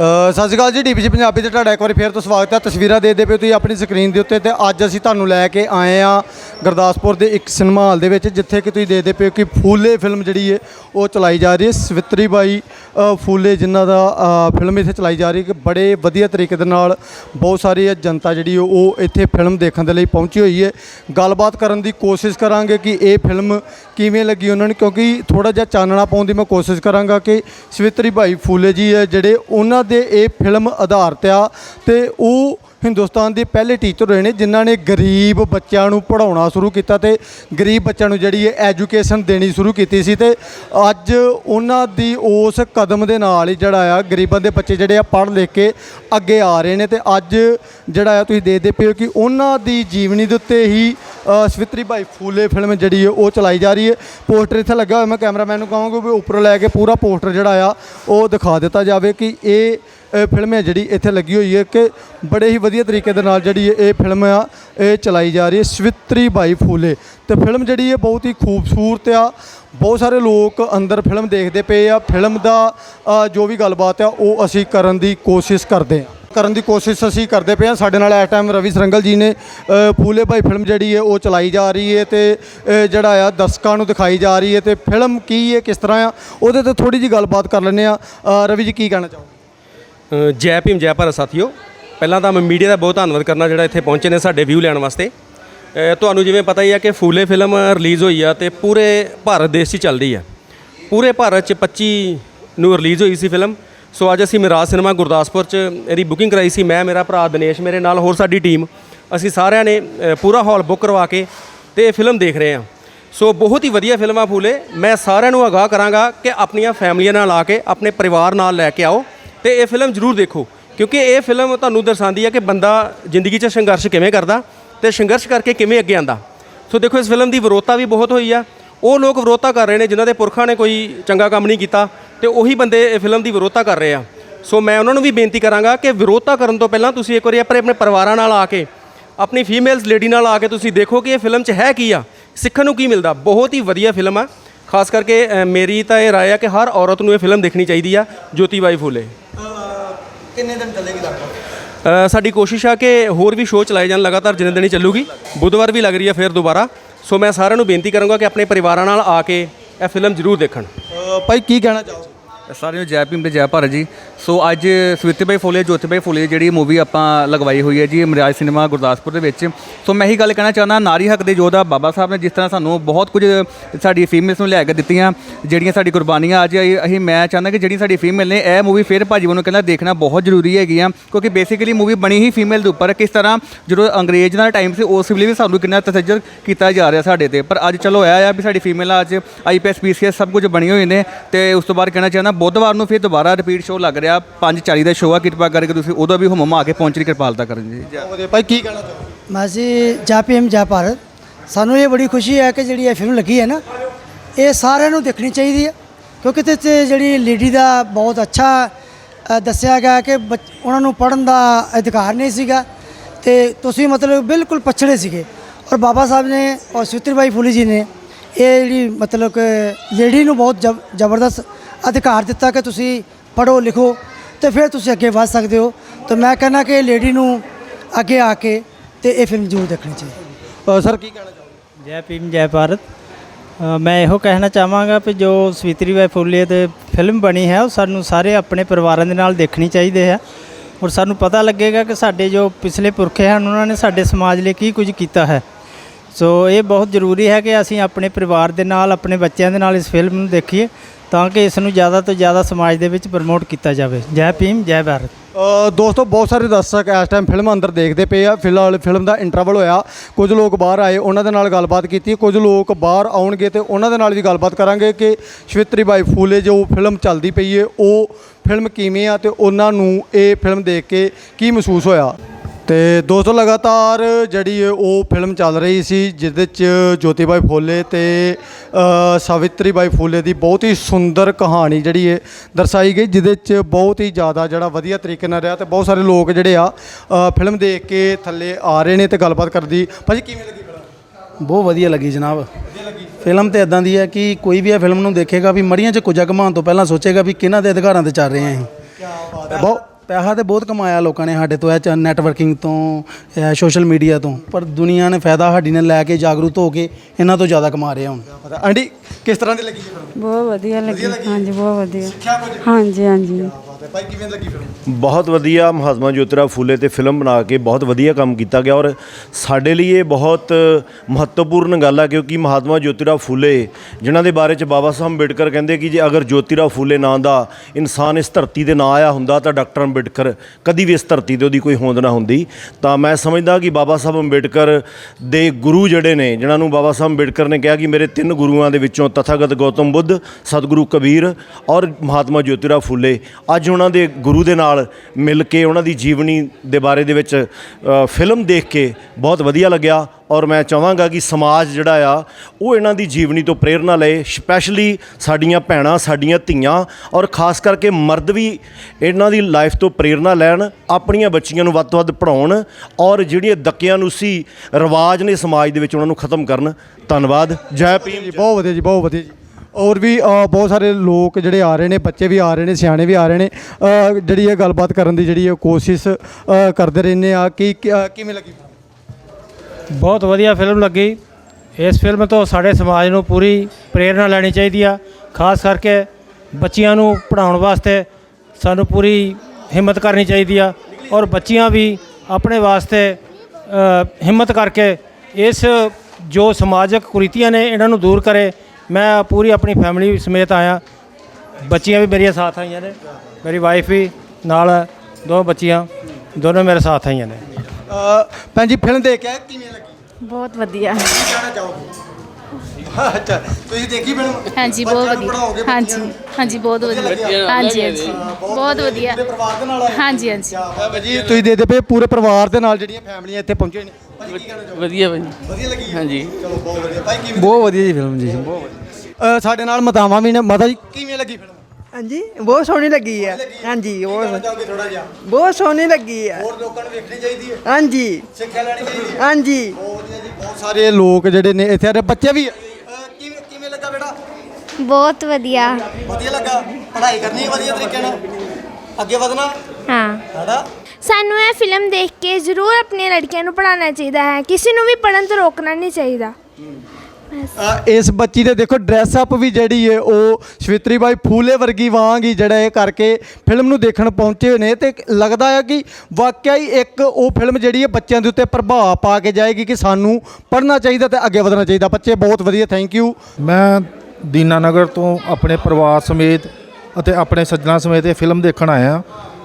ਸਤਿ ਸ਼੍ਰੀ ਅਕਾਲ ਜੀ ਡੀਪੀਸੀ ਪੰਜਾਬੀ ਤੇ ਤੁਹਾਡਾ ਇੱਕ ਵਾਰੀ ਫੇਰ ਤੋਂ ਸਵਾਗਤ ਹੈ। ਤਸਵੀਰਾਂ ਦੇਖਦੇ ਪਏ ਹੋ ਤੁਸੀਂ ਆਪਣੀ ਸਕਰੀਨ ਦੇ ਉੱਤੇ ਤੇ ਅੱਜ ਅਸੀਂ ਤੁਹਾਨੂੰ ਲੈ ਕੇ ਆਏ ਆ ਗੁਰਦਾਸਪੁਰ ਦੇ ਇੱਕ ਸਿਨੇਮਾ ਹਾਲ ਦੇ ਵਿੱਚ, ਜਿੱਥੇ ਕਿ ਤੁਸੀਂ ਦੇਖਦੇ ਪਏ ਹੋ ਕਿ ਫੂਲੇ ਫਿਲਮ ਜਿਹੜੀ ਹੈ ਉਹ ਚਲਾਈ ਜਾ ਰਹੀ ਹੈ। ਸਵਿਤਰੀ ਬਾਈ ਫੂਲੇ ਜਿਨ੍ਹਾਂ ਦਾ ਫਿਲਮ ਇੱਥੇ ਚਲਾਈ ਜਾ ਰਹੀ ਹੈ ਕਿ ਬੜੇ ਵਧੀਆ ਤਰੀਕੇ ਦੇ ਨਾਲ ਬਹੁਤ ਸਾਰੀ ਜਨਤਾ ਜਿਹੜੀ ਉਹ- ਉਹ ਇੱਥੇ ਫਿਲਮ ਦੇਖਣ ਦੇ ਲਈ ਪਹੁੰਚੀ ਹੋਈ ਹੈ। ਗੱਲਬਾਤ ਕਰਨ ਦੀ ਕੋਸ਼ਿਸ਼ ਕਰਾਂਗੇ ਕਿ ਇਹ ਫਿਲਮ ਕਿਵੇਂ ਲੱਗੀ ਉਹਨਾਂ ਨੂੰ, ਕਿਉਂਕਿ ਥੋੜਾ ਜਿਹਾ ਚਾਨਣਾ ਪਾਉਣ ਦੀ ਮੈਂ ਕੋਸ਼ਿਸ਼ ਕਰਾਂਗਾ ਕਿ ਸਵਿਤਰੀ ਭਾਈ ਫੂਲੇ ਜੀ ਹੈ, ਜਿਹੜੇ ਉਹਨਾਂ ਦੇ ਇਹ ਫਿਲਮ ਆਧਾਰਿਤ ਆ, ਤੇ ਉਹ ਹਿੰਦੁਸਤਾਨ ਦੇ ਪਹਿਲੇ ਟੀਚਰ ਹੋਏ ਨੇ, ਜਿਨ੍ਹਾਂ ਨੇ ਗਰੀਬ ਬੱਚਿਆਂ ਨੂੰ ਪੜਾਉਣਾ ਸ਼ੁਰੂ ਕੀਤਾ ਤੇ ਗਰੀਬ ਬੱਚਿਆਂ ਨੂੰ ਜਿਹੜੀ ਹੈ ਐਜੂਕੇਸ਼ਨ ਦੇਣੀ ਸ਼ੁਰੂ ਕੀਤੀ ਸੀ ਤੇ ਅੱਜ ਉਹਨਾਂ ਦੀ ਉਸ ਕਦਮ ਦੇ ਨਾਲ ਹੀ ਜਿਹੜਾ ਆ, ਗਰੀਬਾਂ ਦੇ ਬੱਚੇ ਜਿਹੜੇ ਆ ਪੜ੍ਹ ਲਿਖ ਕੇ ਅੱਗੇ ਆ ਰਹੇ ਨੇ ਤੇ ਅੱਜ ਜਿਹੜਾ ਆ ਤੁਸੀਂ ਦੇਖਦੇ ਪਏ ਹੋ ਕਿ ਉਹਨਾਂ ਦੀ ਜੀਵਨੀ ਦੇ ਉੱਤੇ ਹੀ ਸਵਿਤਰੀ ਭਾਈ ਫੂਲੇ ਫਿਲਮ ਜਿਹੜੀ ਹੈ ਉਹ ਚਲਾਈ ਜਾ ਰਹੀ ਹੈ। ਪੋਸਟਰ ਇੱਥੇ ਲੱਗਾ ਹੋਇਆ, ਮੈਂ ਕੈਮਰਾਮੈਨ ਨੂੰ ਕਹਾਂਗਾ ਵੀ ਉੱਪਰ ਲੈ ਕੇ ਪੂਰਾ ਪੋਸਟਰ ਜਿਹੜਾ ਆ, ਉਹ ਦਿਖਾ ਦਿੱਤਾ ਜਾਵੇ ਕਿ ਇਹ ਇਹ ਫਿਲਮ ਹੈ ਜਿਹੜੀ ਇੱਥੇ ਲੱਗੀ ਹੋਈ ਹੈ ਕਿ ਬੜੇ ਹੀ ਵਧੀਆ ਤਰੀਕੇ ਦੇ ਨਾਲ ਜਿਹੜੀ ਇਹ ਫਿਲਮ ਆ, ਇਹ ਚਲਾਈ ਜਾ ਰਹੀ ਹੈ, ਸਵਿਤਰੀ ਬਾਈ ਫੂਲੇ। ਤੇ ਫਿਲਮ ਜਿਹੜੀ ਹੈ ਬਹੁਤ ਹੀ ਖੂਬਸੂਰਤ ਆ, ਬਹੁਤ ਸਾਰੇ ਲੋਕ ਅੰਦਰ ਫਿਲਮ ਦੇਖਦੇ ਪਏ ਆ, ਫਿਲਮ ਦਾ ਜੋ ਵੀ ਗੱਲਬਾਤ ਆ, ਉਹ ਅਸੀਂ ਕਰਨ ਦੀ ਕੋਸ਼ਿਸ਼ ਕਰਦੇ ਆ। ਕਰਨ ਦੀ ਕੋਸ਼ਿਸ਼ ਅਸੀਂ ਕਰਦੇ ਪਏ ਆ। ਸਾਡੇ ਨਾਲ ਇਸ ਟਾਈਮ ਰਵੀ ਸਰੰਗਲ ਜੀ ਨੇ ਫੂਲੇ ਭਾਈ ਫਿਲਮ ਜਿਹੜੀ ਹੈ ਉਹ ਚਲਾਈ ਜਾ ਰਹੀ ਹੈ ਤੇ ਜਿਹੜਾ ਆ ਦਰਸ਼ਕਾਂ ਨੂੰ ਦਿਖਾਈ ਜਾ ਰਹੀ ਹੈ ਤੇ ਫਿਲਮ ਕੀ ਹੈ, ਕਿਸ ਤਰ੍ਹਾਂ ਆ, ਉਹਦੇ ਤੇ ਥੋੜੀ ਜੀ ਗੱਲਬਾਤ ਕਰ ਲੈਂਦੇ ਆ। ਰਵੀ ਜੀ ਕੀ ਕਹਿਣਾ ਚਾਹੋਗੇ? ਜੈ ਭੀਮ, ਜੈ ਭਾਰਤ ਸਾਥੀਓ। ਪਹਿਲਾਂ ਤਾਂ ਮੈਂ ਮੀਡੀਆ ਦਾ ਬਹੁਤ ਧੰਨਵਾਦ ਕਰਨਾ ਜਿਹੜਾ ਇੱਥੇ ਪਹੁੰਚੇ ਨੇ ਸਾਡੇ ਵਿਊ ਲੈਣ ਵਾਸਤੇ। ਤੁਹਾਨੂੰ ਜਿਵੇਂ ਪਤਾ ਹੀ ਆ ਕਿ ਫੂਲੇ ਫਿਲਮ ਰਿਲੀਜ਼ ਹੋਈ ਆ ਤੇ ਪੂਰੇ ਭਾਰਤ ਦੇਸ਼ 'ਚ ਚੱਲ ਰਹੀ ਆ। ਪੂਰੇ ਭਾਰਤ 'ਚ 25 ਨੂੰ ਰਿਲੀਜ਼ ਹੋਈ ਸੀ ਫਿਲਮ ਸੋ ਅੱਜ ਅਸੀਂ ਮਿਰਾਜ ਸਿਨੇਮਾ ਗੁਰਦਾਸਪੁਰ 'ਚ ਇਹਦੀ ਬੁਕਿੰਗ ਕਰਾਈ ਸੀ। ਮੈਂ, ਮੇਰਾ ਭਰਾ ਦਿਨੇਸ਼ ਮੇਰੇ ਨਾਲ ਹੋਰ ਸਾਡੀ ਟੀਮ ਅਸੀਂ ਸਾਰਿਆਂ ਨੇ ਪੂਰਾ ਹਾਲ ਬੁੱਕ ਕਰਵਾ ਕੇ ਤੇ ਇਹ ਫਿਲਮ ਦੇਖ ਰਹੇ ਹਾਂ ਸੋ ਬਹੁਤ ਹੀ ਵਧੀਆ ਫਿਲਮ ਆ ਫੂਲੇ। ਮੈਂ ਸਾਰਿਆਂ ਨੂੰ ਆਗਾਹ ਕਰਾਂਗਾ ਕਿ ਆਪਣੀਆਂ ਫੈਮਲੀਆਂ ਨਾਲ ਆ ਕੇ, ਆਪਣੇ ਪਰਿਵਾਰ ਨਾਲ ਲੈ ਕੇ ਆਓ। ਤੇ ਇਹ ਫਿਲਮ ਜ਼ਰੂਰ ਦੇਖੋ, ਕਿਉਂਕਿ ਇਹ ਫਿਲਮ ਤੁਹਾਨੂੰ ਦਰਸਾਉਂਦੀ ਹੈ ਕਿ ਬੰਦਾ ਜ਼ਿੰਦਗੀ 'ਚ ਸੰਘਰਸ਼ ਕਿਵੇਂ ਕਰਦਾ ਤੇ ਸੰਘਰਸ਼ ਕਰਕੇ ਕਿਵੇਂ ਅੱਗੇ ਆਂਦਾ ਸੋ ਦੇਖੋ, ਇਸ ਫਿਲਮ ਦੀ ਵਿਰੋਧਤਾ ਵੀ ਬਹੁਤ ਹੋਈ ਆ। ਉਹ ਲੋਕ ਵਿਰੋਧਤਾ ਕਰ ਰਹੇ ਨੇ, ਜਿਨ੍ਹਾਂ ਦੇ ਪੁਰਖਾਂ ਨੇ ਕੋਈ ਚੰਗਾ ਕੰਮ ਨਹੀਂ ਕੀਤਾ ਤੇ ਉਹੀ ਬੰਦੇ ਇਹ ਫਿਲਮ ਦੀ ਵਿਰੋਧਤਾ ਕਰ ਰਹੇ ਆ। ਸੋ ਮੈਂ ਉਹਨਾਂ ਨੂੰ ਵੀ ਬੇਨਤੀ ਕਰਾਂਗਾ ਕਿ ਵਿਰੋਧਤਾ ਕਰਨ ਤੋਂ ਪਹਿਲਾਂ ਤੁਸੀਂ ਇੱਕ ਵਾਰੀ ਆਪਣੇ ਆਪਣੇ ਪਰਿਵਾਰਾਂ ਨਾਲ ਆ ਕੇ, ਆਪਣੀ ਫੀਮੇਲਸ ਲੇਡੀ ਨਾਲ ਆ ਕੇ ਤੁਸੀਂ ਦੇਖੋ ਕਿ ਇਹ ਫਿਲਮ 'ਚ ਹੈ ਕੀ ਆ, ਸਿੱਖਣ ਨੂੰ ਕੀ ਮਿਲਦਾ। ਬਹੁਤ ਹੀ ਵਧੀਆ ਫਿਲਮ ਆ। ਖਾਸ ਕਰਕੇ ਅ, ਮੇਰੀ ਤਾਂ ਇਹ ਰਾਏ ਆ ਕਿ ਹਰ ਔਰਤ ਨੂੰ ਇਹ ਫਿਲਮ ਦੇਖਣੀ ਚਾਹੀਦੀ ਆ ਜੋਤੀ ਬਾਈ ਫੂਲੇ। ਕਿੰਨੇ ਦਿਨ ਚੱਲੇਗੀ ਲਗਭਗ? ਅ, ਸਾਡੀ ਕੋਸ਼ਿਸ਼ ਆ ਕਿ ਹੋਰ ਵੀ ਸ਼ੋਅ ਚਲਾਏ ਜਾਣ ਲਗਾਤਾਰ ਜਿੰਨੇ ਦਿਨ ਹੀ ਚੱਲੂਗੀ। ਬੁੱਧਵਾਰ ਵੀ ਲੱਗ ਰਹੀ ਹੈ ਫਿਰ ਦੁਬਾਰਾ। ਸੋ ਮੈਂ ਸਾਰਿਆਂ ਨੂੰ ਬੇਨਤੀ ਕਰਾਂਗਾ ਕਿ ਆਪਣੇ ਪਰਿਵਾਰਾਂ ਨਾਲ ਆ ਕੇ ਇਹ ਫਿਲਮ ਜ਼ਰੂਰ ਦੇਖਣ। ਭਾਈ ਕੀ ਕਹਿਣਾ ਚਾਹੋਗੇ? ਸਾਰਿਆਂ ਨੂੰ ਜੈ ਭੀਮ ਤੇ ਜੈ ਭਾਰਤ ਜੀ। ਸੋ ਅੱਜ ਸਵਿਤੀ ਬਾਈ ਫੋਲੇ ਜੋਤੀ ਬਾਈ ਫੋਲੇ ਜਿਹੜੀ ਮੂਵੀ ਆਪਾਂ ਲਗਵਾਈ ਹੋਈ ਹੈ ਜੀ ਮਰਿਆਜ ਸਿਨੇਮਾ ਗੁਰਦਾਸਪੁਰ ਦੇ ਵਿੱਚ। ਸੋ ਮੈਂ ਇਹੀ ਗੱਲ ਕਹਿਣਾ ਚਾਹੁੰਦਾ, ਨਾਰੀ ਹੱਕ ਦੇ ਯੋਧਾ ਬਾਬਾ ਸਾਹਿਬ ਨੇ ਜਿਸ ਤਰ੍ਹਾਂ ਸਾਨੂੰ ਬਹੁਤ ਕੁਝ ਸਾਡੀ ਫੀਮੇਲਸ ਨੂੰ ਲੈ ਕੇ ਦਿੱਤੀਆਂ, ਜਿਹੜੀਆਂ ਸਾਡੀ ਕੁਰਬਾਨੀਆਂ ਅੱਜ ਅਸੀਂ ਅਸੀਂ ਮੈਂ ਚਾਹੁੰਦਾ ਕਿ ਜਿਹੜੀ ਸਾਡੀ ਫੀਮੇਲ ਨੇ ਇਹ ਮੂਵੀ ਫਿਰ ਭਾਜੀ ਨੂੰ ਕਹਿੰਦਾ ਦੇਖਣਾ ਬਹੁਤ ਜ਼ਰੂਰੀ ਹੈਗੀ ਆ, ਕਿਉਂਕਿ ਬੇਸਿਕਲੀ ਮੂਵੀ ਬਣੀ ਹੀ ਫੀਮੇਲ ਦੇ ਉੱਪਰ, ਕਿਸ ਤਰ੍ਹਾਂ ਜਦੋਂ ਅੰਗਰੇਜ਼ ਦਾ ਟਾਈਮ ਸੀ, ਉਸ ਵੇਲੇ ਵੀ ਸਾਨੂੰ ਕਿੰਨਾ ਤਸੱਜਰ ਕੀਤਾ ਜਾ ਰਿਹਾ ਸਾਡੇ ਤੇ। ਪਰ ਅੱਜ ਚਲੋ ਆਇਆ ਆ ਵੀ ਸਾਡੀ ਫੀਮੇਲ ਅੱਜ ਆਈਪੀਐਸ ਪੀਸੀਐਸ ਸਭ ਕੁਝ ਬਣੀ ਹੋਏ ਨੇ, ਤੇ ਉਸ ਤੋਂ ਬਾਅਦ ਕਹਿਣਾ ਚਾਹੁੰਦਾ, ਬੁੱਧਵਾਰ ਨੂੰ ਫਿਰ ਦੁਬਾਰਾ ਰਿਪੀਟ ਸ਼ੋਅ ਲੱਗ ਰਿਹਾ 5:40 ਦਾ ਸ਼ੋਅ ਆ ਕਿਰਪਾ ਕਰਕੇ ਤੁਸੀਂ ਉਦੋਂ ਵੀ ਹੁਮਮ ਆ ਕੇ ਪਹੁੰਚਣ ਦੀ ਕਿਰਪਾਲਤਾ ਕਰਨ ਜੀ। ਉਹਦੇ ਭਾਈ ਕੀ ਕਹਿਣਾ ਚਾਹੋਗੇ? ਮਾਸੀ ਜੈ ਭੀਮ ਜੈ ਭਾਰਤ। ਸਾਨੂੰ ਇਹ ਬੜੀ ਖੁਸ਼ੀ ਹੈ ਕਿ ਜਿਹੜੀ ਇਹ ਫਿਲਮ ਲੱਗੀ ਹੈ ਨਾ ਇਹ ਸਾਰਿਆਂ ਨੂੰ ਦੇਖਣੀ ਚਾਹੀਦੀ ਹੈ ਕਿਉਂਕਿ ਤੇ 'ਚ ਜਿਹੜੀ ਲੇਡੀ ਦਾ ਬਹੁਤ ਅੱਛਾ ਅ, ਦੱਸਿਆ ਗਿਆ ਕਿ ਬੱਚ- ਉਹਨਾਂ ਨੂੰ ਪੜਨ ਦਾ ਅਧਿਕਾਰ ਨਹੀਂ ਸੀਗਾ ਤੇ ਤੁਸੀਂ ਮਤਲਬ ਬਿਲਕੁਲ ਪਛੜੇ ਸੀਗੇ। ਔਰ ਬਾਬਾ ਸਾਹਿਬ ਨੇ ਔਰ ਸਵਿਤਰੀਬਾਈ ਫੂਲੇ ਜੀ ਨੇ ਇਹ ਜਿਹੜੀ ਮਤਲਬ ਕਿ ਲੇਡੀ ਨੂੰ ਬਹੁਤ ਜ਼ਬ- ਜ਼ਬਰਦਸਤ ਅਧਿਕਾਰ ਦਿੱਤਾ ਕਿ ਤੁਸੀਂ ਪੜੋ ਲਿਖੋ ਤੇ ਫਿਰ ਤੁਸੀਂ ਅੱਗੇ ਵਧ ਸਕਦੇ ਹੋ। ਤਾਂ ਮੈਂ ਕਹਿੰਦਾ ਕਿ ਲੇਡੀ ਨੂੰ ਅੱਗੇ ਆ ਕੇ ਤੇ ਇਹ ਫਿਲਮ ਜ਼ਰੂਰ ਦੇਖਣੀ ਚਾਹੀਦੀ ਸਰ ਕੀ ਕਹਿਣਾ ਚਾਹੋਗੇ? ਜੈ ਭੀਮ ਜੈ ਭਾਰਤ। ਮੈਂ ਇਹੋ ਕਹਿਣਾ ਚਾਹਾਂਗਾ ਕਿ ਜੋ ਸਵਿਤਰੀ ਬਾਈ ਫੁੱਲੇ ਤੇ ਫਿਲਮ ਬਣੀ ਹੈ ਉਹ ਸਾਨੂੰ ਸਾਰੇ ਆਪਣੇ ਪਰਿਵਾਰਾਂ ਦੇ ਨਾਲ ਦੇਖਣੀ ਚਾਹੀਦੀ ਹੈ। ਔਰ ਸਾਨੂੰ ਪਤਾ ਲੱਗੇਗਾ ਕਿ ਸਾਡੇ ਜੋ ਪਿਛਲੇ ਪੁਰਖੇ ਹਨ ਉਹਨਾਂ ਨੇ ਸਾਡੇ ਸਮਾਜ ਲਈ ਕੀ ਕੁਝ ਕੀਤਾ ਹੈ। ਸੋ ਇਹ ਬਹੁਤ ਜ਼ਰੂਰੀ ਹੈ ਕਿ ਅਸੀਂ ਆਪਣੇ ਪਰਿਵਾਰ ਦੇ ਨਾਲ ਆਪਣੇ ਬੱਚਿਆਂ ਦੇ ਨਾਲ ਇਸ ਫਿਲਮ ਨੂੰ ਦੇਖੀਏ। ਤਾਂ ਕਿ ਇਸ ਨੂੰ ਜ਼ਿਆਦਾ ਤੋਂ ਜ਼ਿਆਦਾ ਸਮਾਜ ਦੇ ਵਿੱਚ ਪ੍ਰਮੋਟ ਕੀਤਾ ਜਾਵੇ। ਜੈ ਭੀਮ ਜੈ ਭਾਰਤ। ਅ, ਦੋਸਤੋ ਬਹੁਤ ਸਾਰੇ ਦਰਸ਼ਕ ਇਸ ਟਾਈਮ ਫਿਲਮ ਅੰਦਰ ਦੇਖਦੇ ਪਏ ਆ। ਫਿਲਹਾਲ ਫਿਲਮ ਦਾ ਇੰਟਰਵਲ ਹੋਇਆ। ਕੁਝ ਲੋਕ ਬਾਹਰ ਆਏ ਉਹਨਾਂ ਦੇ ਨਾਲ ਗੱਲਬਾਤ ਕੀਤੀ। ਕੁਝ ਲੋਕ ਬਾਹਰ ਆਉਣਗੇ ਤੇ ਉਹਨਾਂ ਦੇ ਨਾਲ ਵੀ ਗੱਲਬਾਤ ਕਰਾਂਗੇ ਕਿ ਸ਼ਵਿਤਰੀ ਬਾਈ ਫੂਲੇ ਜੋ ਫਿਲਮ ਚੱਲਦੀ ਪਈ ਹੈ ਉਹ ਫਿਲਮ ਕਿਵੇਂ ਆ ਤੇ ਉਹਨਾਂ ਨੂੰ ਇਹ ਫਿਲਮ ਦੇਖ ਕੇ ਕੀ ਮਹਿਸੂਸ ਹੋਇਆ? ਤੇ ਦੋਸਤੋ ਲਗਾਤਾਰ ਜਿਹੜੀ ਹੈ ਉਹ ਫਿਲਮ ਚੱਲ ਰਹੀ ਸੀ ਜਿਹਦੇ ਚ ਜੋਤੀ ਬਾਈ ਫੂਲੇ ਤੇ ਸਾਵਿਤਰੀ ਬਾਈ ਫੂਲੇ ਦੀ ਬਹੁਤ ਹੀ ਸੁੰਦਰ ਕਹਾਣੀ ਜਿਹੜੀ ਹੈ ਦਰਸਾਈ ਗਈ ਜਿਹਦੇ ਚ ਬਹੁਤ ਹੀ ਜ਼ਿਆਦਾ ਜਿਹੜਾ ਵਧੀਆ ਤਰੀਕੇ ਨਾਲ ਰਿਹਾ ਤੇ ਬਹੁਤ ਸਾਰੇ ਲੋਕ ਜਿਹੜੇ ਆ ਫਿਲਮ ਦੇਖ ਕੇ ਥੱਲੇ ਆ ਰਹੇ ਨੇ ਤੇ ਗੱਲਬਾਤ ਕਰਦੀ। ਭਾਜੀ ਕਿਵੇਂ ਲੱਗੀ ਫਿਲਮ? ਬਹੁਤ ਵਧੀਆ ਲੱਗੀ ਜਨਾਬ। ਫਿਲਮ ਤੇ ਇਦਾਂ ਦੀ ਹੈ ਕਿ ਕੋਈ ਵੀ ਇਹ ਫਿਲਮ ਨੂੰ ਦੇਖੇਗਾ ਵੀ ਮੜੀਆਂ 'ਚ ਕੁਝਾ ਘਮਾਉਣ ਤੋਂ ਪਹਿਲਾਂ ਸੋਚੇਗਾ ਵੀ ਕਿਹਨਾਂ ਦੇ ਅਧਿਕਾਰਾਂ ਤੇ ਚੱਲ ਰਹੇ ਆਂ ਅਸੀਂ। ਬਹੁਤ ਪੈਸਾ ਤੇ ਬਹੁਤ ਕਮਾਇਆ ਲੋਕਾਂ ਨੇ ਸਾਡੇ ਤੋਂ ਇਹ ਚ ਨੈਟਵਰਕਿੰਗ ਤੋਂ ਸੋਸ਼ਲ ਮੀਡੀਆ ਤੋਂ। ਪਰ ਦੁਨੀਆ ਨੇ ਫਾਇਦਾ ਸਾਡੀ ਨੇ ਲੈ ਕੇ ਜਾਗਰੂਕ ਹੋ ਕੇ ਇਹਨਾਂ ਤੋਂ ਜ਼ਿਆਦਾ ਕਮਾ ਰਹੇ ਹੁਣ। ਆਂਟੀ ਕਿਸ ਤਰ੍ਹਾਂ ਦੀ ਲੱਗੀ ਬਹੁਤ ਵਧੀਆ ਲੱਗੀ? ਹਾਂਜੀ ਬਹੁਤ ਵਧੀਆ। ਸਿੱਖਿਆ ਕੁਝ? ਹਾਂਜੀ ਹਾਂਜੀ ਭਾਈ, ਕਿਵੇਂ ਲੱਗੀ ਫਿਲਮ ਬਹੁਤ ਵਧੀਆ ਮਹਾਤਮਾ ਜੋਤੀਰਾਓ ਫੂਲੇ ਤੇ ਫਿਲਮ ਬਣਾ ਕੇ ਬਹੁਤ ਵਧੀਆ ਕੰਮ ਕੀਤਾ ਗਿਆ ਔਰ ਸਾਡੇ ਲਈ ਇਹ ਬਹੁਤ ਮਹੱਤਵਪੂਰਨ ਗੱਲ ਆ ਕਿਉਂਕਿ ਮਹਾਤਮਾ ਜੋਤੀਰਾਓ ਫੂਲੇ, ਜਿਨ੍ਹਾਂ ਦੇ ਬਾਰੇ ਚ ਬਾਬਾ ਸਾਹਿਬ ਅੰਬੇਡਕਰ ਕਹਿੰਦੇ ਕਿ ਜੇ ਅਗਰ ਜੋਤੀਰਾਓ ਫੂਲੇ ਨਾਂ ਦਾ, ਇਨਸਾਨ ਇਸ ਧਰਤੀ ਤੇ ਨਾ ਆਇਆ ਹੁੰਦਾ ਤਾਂ ਡਾਕਟਰ ਅੰਬੇਡਕਰ ਕਦੀ ਵੀ ਇਸ ਧਰਤੀ ਤੇ ਉਹਦੀ ਕੋਈ ਹੋਂਦ ਨਾ ਹੁੰਦੀ। ਤਾਂ ਮੈਂ ਸਮਝਦਾ ਕਿ ਬਾਬਾ ਸਾਹਿਬ ਅੰਬੇਡਕਰ ਦੇ ਗੁਰੂ ਜਿਹੜੇ ਨੇ, ਜਿਨ੍ਹਾਂ ਨੂੰ ਬਾਬਾ ਸਾਹਿਬ ਅੰਬੇਡਕਰ ਨੇ ਕਿਹਾ ਕਿ ਮੇਰੇ ਤਿੰਨ ਗੁਰੂਆਂ ਦੇ ਵਿੱਚੋਂ ਤਥਾਗਤ ਗੌਤਮ ਬੁੱਧ, ਸਤਿਗੁਰੂ ਕਬੀਰ ਔਰ ਮਹਾਤਮਾ ਜੋਤੀਰਾਓ ਫੂਲੇ, ਅੱਜ ਉਹਨਾਂ ਦੇ ਗੁਰੂ ਦੇ ਨਾਲ ਮਿਲ ਕੇ ਉਹਨਾਂ ਦੀ ਜੀਵਨੀ ਦੇ ਬਾਰੇ ਦੇ ਵਿੱਚ ਫਿਲਮ ਦੇਖ ਕੇ ਬਹੁਤ ਵਧੀਆ ਲੱਗਿਆ। ਔਰ ਮੈਂ ਚਾਹਾਂਗਾ ਕਿ ਸਮਾਜ ਜਿਹੜਾ ਆ, ਉਹ ਇਹਨਾਂ ਦੀ ਜੀਵਨੀ ਤੋਂ ਪ੍ਰੇਰਣਾ ਲਏ, ਸਪੈਸ਼ਲੀ ਸਾਡੀਆਂ ਭੈਣਾਂ, ਸਾਡੀਆਂ ਧੀਆਂ, ਔਰ ਖਾਸ ਕਰਕੇ ਮਰਦ ਵੀ ਇਹਨਾਂ ਦੀ ਲਾਈਫ ਤੋਂ ਪ੍ਰੇਰਣਾ ਲੈਣ, ਆਪਣੀਆਂ ਬੱਚੀਆਂ ਨੂੰ ਵੱਧ ਤੋਂ ਵੱਧ ਪੜਾਉਣ ਔਰ ਜਿਹੜੀਆਂ ਦਕਿਆਂ ਨੂੰ ਸੀ, ਰਿਵਾਜ ਨੇ ਸਮਾਜ ਦੇ ਵਿੱਚ ਉਹਨਾਂ ਨੂੰ ਖਤਮ ਕਰਨ। ਧੰਨਵਾਦ। ਜੈ ਭੀਮ ਜੀ। ਬਹੁਤ ਵਧੀਆ ਜੀ, ਬਹੁਤ ਵਧੀਆ ਜੀ। ਔਰ ਵੀ ਅ, ਬਹੁਤ ਸਾਰੇ ਲੋਕ ਜਿਹੜੇ ਆ ਰਹੇ ਨੇ ਬੱਚੇ ਵੀ ਆ ਰਹੇ ਨੇ ਸਿਆਣੇ ਵੀ ਆ ਰਹੇ ਨੇ ਅ, ਜਿਹੜੀ ਇਹ ਗੱਲਬਾਤ ਕਰਨ ਦੀ ਜਿਹੜੀ ਇਹ ਕੋਸ਼ਿਸ਼ ਅ, ਕਰਦੇ ਰਹਿੰਦੇ ਆ ਕਿ ਕਿ- ਅ, ਕਿਵੇਂ ਲੱਗੀ? ਬਹੁਤ ਵਧੀਆ ਫਿਲਮ ਲੱਗੀ। ਇਸ ਫਿਲਮ ਤੋਂ ਸਾਡੇ ਸਮਾਜ ਨੂੰ ਪੂਰੀ ਪ੍ਰੇਰਣਾ ਲੈਣੀ ਚਾਹੀਦੀ ਆ। ਖਾਸ ਕਰਕੇ ਬੱਚਿਆਂ ਨੂੰ ਪੜ੍ਹਾਉਣ ਵਾਸਤੇ ਸਾਨੂੰ ਪੂਰੀ ਹਿੰਮਤ ਕਰਨੀ ਚਾਹੀਦੀ ਆ ਔਰ ਬੱਚੀਆਂ ਵੀ ਆਪਣੇ ਵਾਸਤੇ ਅ, ਹਿੰਮਤ ਕਰਕੇ ਇਸ ਜੋ ਸਮਾਜਿਕ ਕੁਰੀਤੀਆਂ ਨੇ ਇਹਨਾਂ ਨੂੰ ਦੂਰ ਕਰੇ। ਮੈਂ ਪੂਰੀ ਆਪਣੀ ਫੈਮਿਲੀ ਸਮੇਤ ਆਇਆ। ਬੱਚੀਆਂ ਵੀ ਮੇਰੀਆਂ ਸਾਥ ਆਈਆਂ ਨੇ। ਮੇਰੀ ਵਾਈਫ ਵੀ ਨਾਲ ਹੈ, ਦੋ ਬੱਚੀਆਂ ਦੋਨੋਂ ਮੇਰੇ ਸਾਥ ਆਈਆਂ ਨੇ। ਅ, ਭੈਣ ਜੀ ਫਿਲਮ ਦੇਖ ਕੇ ਆਏ, ਕਿਵੇਂ ਲੱਗੀ? ਬਹੁਤ ਵਧੀਆ। ਕੀ ਕਹਿਣਾ ਚਾਹੋਗੇ? ਅੱਛਾ ਤੁਸੀਂ ਦੇਖੀ ਫਿਲਮ ਹਾਂਜੀ ਬਹੁਤ ਬੱਚਿਆਂ ਨੂੰ ਪੜ੍ਹਾਓਗੇ ਵਧੀਆ ਬੱਚਿਆਂ ਹਾਂਜੀ ਨੂੰ? ਹਾਂਜੀ ਬਹੁਤ ਵਧੀਆ। ਹਾਂਜੀ ਹਾਂਜੀ। ਬਹੁਤ ਵਧੀਆ। ਪੂਰੇ ਪਰਿਵਾਰ ਦੇ ਨਾਲ ਆਏ? ਹਾਂਜੀ ਹਾਂਜੀ। ਭਾਜੀ ਤੁਸੀਂ ਦੇਖਦੇ ਪਏ ਪੂਰੇ ਪਰਿਵਾਰ ਦੇ ਨਾਲ ਜਿਹੜੀਆਂ ਫੈਮਲੀਆਂ ਇੱਥੇ ਪਹੁੰਚੀਆਂ ਨੇ? ਭਾਜੀ ਕੀ ਕਹਿਣਾ ਚਾਹੋਗੇ? ਵਧੀਆ ਭਾਈ ਵਧੀਆ ਲੱਗੀ? ਹਾਂਜੀ। ਚਲੋ ਬਹੁਤ ਵਧੀਆ। ਭਾਈ ਕਿਵੇਂ ਬਹੁਤ ਵਧੀਆ ਜੀ ਫਿਲਮ ਜੀ। ਬਹੁਤ ਵਧੀਆ। ਅ, ਸਾਡੇ ਨਾਲ ਮਾਤਾਵਾਂ ਵੀ ਨੇ। ਮਾਤਾ ਜੀ ਕਿਵੇਂ ਲੱਗੀ ਫਿਲਮ ਹਾਂਜੀ ਬਹੁਤ ਸੋਹਣੀ ਲੱਗੀ ਹੈ ਹਾਂਜੀ ਬਹੁਤ ਜਾਓਗੇ ਥੋੜਾ ਜਿਹਾ? ਬਹੁਤ ਸੋਹਣੀ ਲੱਗੀ ਹੈ ਹੋਰ ਲੋਕਾਂ ਨੂੰ ਵੇਖਣੀ ਚਾਹੀਦੀ ਹੈ? ਹਾਂਜੀ। ਸਿੱਖਿਆ ਲੈਣੀ ਚਾਹੀਦੀ ਹੈ? ਹਾਂਜੀ। ਬਹੁਤ ਵਧੀਆ ਜੀ ਬਹੁਤ ਸਾਰੇ ਲੋਕ ਜਿਹੜੇ ਨੇ ਇੱਥੇ ਆ ਰਹੇ। ਬੱਚੇ ਵੀ ਆ। ਅ, ਕਿਵੇਂ ਕਿਵੇਂ ਲੱਗਾ ਬੇਟਾ? ਬਹੁਤ ਵਧੀਆ। ਵਧੀਆ ਲੱਗਾ? ਪੜ੍ਹਾਈ ਕਰਨੀ ਵਧੀਆ ਤਰੀਕੇ ਨਾਲ? ਅੱਗੇ ਵਧਣਾ? ਹਾਂ। ਹੈਨਾ? ਸਾਨੂੰ ਇਹ ਫਿਲਮ ਦੇਖ ਕੇ ਜ਼ਰੂਰ ਆਪਣੀਆਂ ਲੜਕੀਆਂ ਨੂੰ ਪੜ੍ਹਾਉਣਾ ਚਾਹੀਦਾ ਹੈ। ਕਿਸੇ ਨੂੰ ਵੀ ਪੜ੍ਹਨ ਤੋਂ ਰੋਕਣਾ ਨਹੀਂ ਚਾਹੀਦਾ। ਅ, ਇਸ ਬੱਚੀ ਦੇ ਦੇਖੋ ਡਰੈਸ ਅਪ ਵੀ ਜਿਹੜੀ ਹੈ ਉਹ ਸ਼ਵਿਤਰੀ ਬਾਈ ਫੂਲੇ ਵਰਗੀ ਵਾਂਗ ਹੀ ਜਿਹੜਾ ਇਹ ਕਰਕੇ ਫਿਲਮ ਨੂੰ ਦੇਖਣ ਪਹੁੰਚੇ ਨੇ। ਤੇ ਲੱਗਦਾ ਹੈ ਕਿ ਵਾਕਿਆ ਹੀ ਇੱਕ ਉਹ ਫਿਲਮ ਜਿਹੜੀ ਹੈ ਬੱਚਿਆਂ ਦੇ ਉੱਤੇ ਪ੍ਰਭਾਵ ਪਾ ਕੇ ਜਾਏਗੀ ਕਿ ਸਾਨੂੰ ਪੜ੍ਹਨਾ ਚਾਹੀਦਾ ਤੇ ਅੱਗੇ ਵਧਣਾ ਚਾਹੀਦਾ। ਬੱਚੇ ਬਹੁਤ ਵਧੀਆ ਥੈਂਕ ਯੂ ਮੈਂ ਦੀਨਾਨਗਰ ਤੋਂ ਆਪਣੇ ਪਰਿਵਾਰ ਸਮੇਤ ਅਤੇ ਆਪਣੇ ਸੱਜਣਾ ਸਮੇਤ ਇਹ ਫਿਲਮ ਦੇਖਣ ਆਇਆ।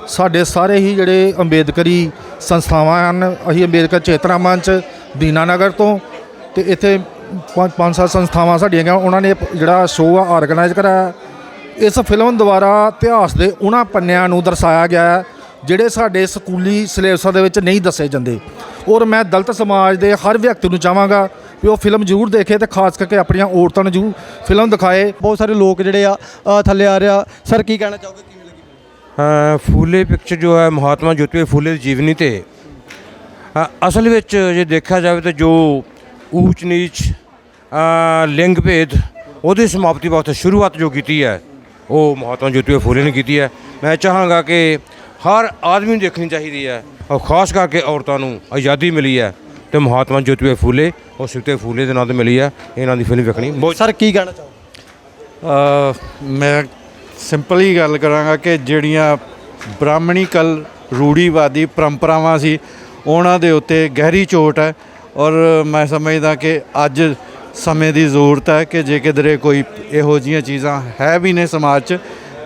ਸਾਡੇ ਸਾਰੇ ਹੀ ਜਿਹੜੇ ਅੰਬੇਦਕਰੀ ਸੰਸਥਾਵਾਂ ਹਨ, ਅਸੀਂ ਅੰਬੇਦਕਰ ਚੇਤਨਾ ਮੰਚ ਦੀਨਾਨਗਰ ਤੋਂ ਤੇ ਇੱਥੇ ਪੰਜ ਪੰਜ, ਸੱਤ ਸੰਸਥਾਵਾਂ ਸਾਡੀਆਂ ਹੈਗੀਆਂ ਉਹਨਾਂ ਨੇ ਜਿਹੜਾ ਸ਼ੋਅ ਆ ਆਰਗੇਨਾਈਜ਼ ਕਰਾਇਆ। ਇਸ ਫਿਲਮ ਦੁਆਰਾ ਇਤਿਹਾਸ ਦੇ ਉਹਨਾਂ ਪੰਨਿਆਂ ਨੂੰ ਦਰਸਾਇਆ ਗਿਆ ਹੈ, ਜਿਹੜੇ ਸਾਡੇ ਸਕੂਲੀ ਸਿਲੇਬਸਾਂ ਦੇ ਵਿੱਚ ਨਹੀਂ ਦੱਸੇ ਜਾਂਦੇ। ਔਰ ਮੈਂ ਦਲਤ ਸਮਾਜ ਦੇ ਹਰ ਵਿਅਕਤੀ ਨੂੰ ਚਾਹਾਂਗਾ ਵੀ ਉਹ ਫਿਲਮ ਜ਼ਰੂਰ ਦੇਖੇ ਤੇ ਖਾਸ ਕਰਕੇ ਆਪਣੀਆਂ ਔਰਤਾਂ ਨੂੰ ਜ਼ਰੂਰ ਫਿਲਮ ਦਿਖਾਏ। ਬਹੁਤ ਸਾਰੇ ਲੋਕ ਜਿਹੜੇ ਆ ਥੱਲੇ ਆ ਰਿਹਾ ਸਰ ਕੀ ਕਹਿਣਾ ਚਾਹੋਗੇ? ਫੂਲੇ ਪਿਕਚਰ ਜੋ ਹੈ ਮਹਾਤਮਾ ਜੋਤੀਬਾ ਫੂਲੇ ਦੀ ਜੀਵਨੀ ਤੇ। ਅਸਲ ਵਿੱਚ ਜੇ ਦੇਖਿਆ ਜਾਵੇ ਤਾਂ ਜੋ ਊਚ ਨੀਚ ਲਿੰਗ ਭੇਦ ਉਹਦੀ ਸਮਾਪਤੀ ਵਾਸਤੇ ਸ਼ੁਰੂਆਤ ਜੋ ਕੀਤੀ ਹੈ ਉਹ ਮਹਾਤਮਾ ਜੋਤੀਬਾ ਫੂਲੇ ਨੇ ਕੀਤੀ ਹੈ। ਮੈਂ ਚਾਹਾਂਗਾ ਕਿ ਹਰ ਆਦਮੀ ਨੂੰ ਦੇਖਣੀ ਚਾਹੀਦੀ ਹੈ ਔਰ ਖਾਸ ਕਰਕੇ ਔਰਤਾਂ ਨੂੰ ਆਜ਼ਾਦੀ ਮਿਲੀ ਹੈ ਤੇ ਮਹਾਤਮਾ ਜੋਤੀਬਾ ਫੂਲੇ ਔਰ ਸਿੱਤੇ ਫੂਲੇ ਦੇ ਨਾਂ ਤੇ ਮਿਲੀ ਹੈ। ਇਹਨਾਂ ਦੀ ਫਿਲਮ ਵੇਖਣੀ। ਸਰ ਕੀ ਕਹਿਣਾ ਚਾਹੋਗੇ? ਅ, ਮੈਂ ਸਿੰਪਲ ਹੀ ਗੱਲ ਕਰਾਂਗਾ ਕਿ ਜਿਹੜੀਆਂ ਬ੍ਰਾਹਮਣੀਕਲ ਰੂੜੀਵਾਦੀ ਪਰੰਪਰਾਵਾਂ ਸੀ, ਉਹਨਾਂ ਦੇ ਉੱਤੇ ਗਹਿਰੀ ਚੋਟ ਹੈ ਔਰ ਮੈਂ ਸਮਝਦਾ ਕਿ ਅੱਜ ਸਮੇਂ ਦੀ ਜ਼ਰੂਰਤ ਹੈ ਕਿ ਜੇ ਕਿਧਰੇ ਕੋਈ ਇਹੋ ਜੀਆਂ ਚੀਜ਼ਾਂ ਹੈ ਵੀ ਨੇ ਸਮਾਜ 'ਚ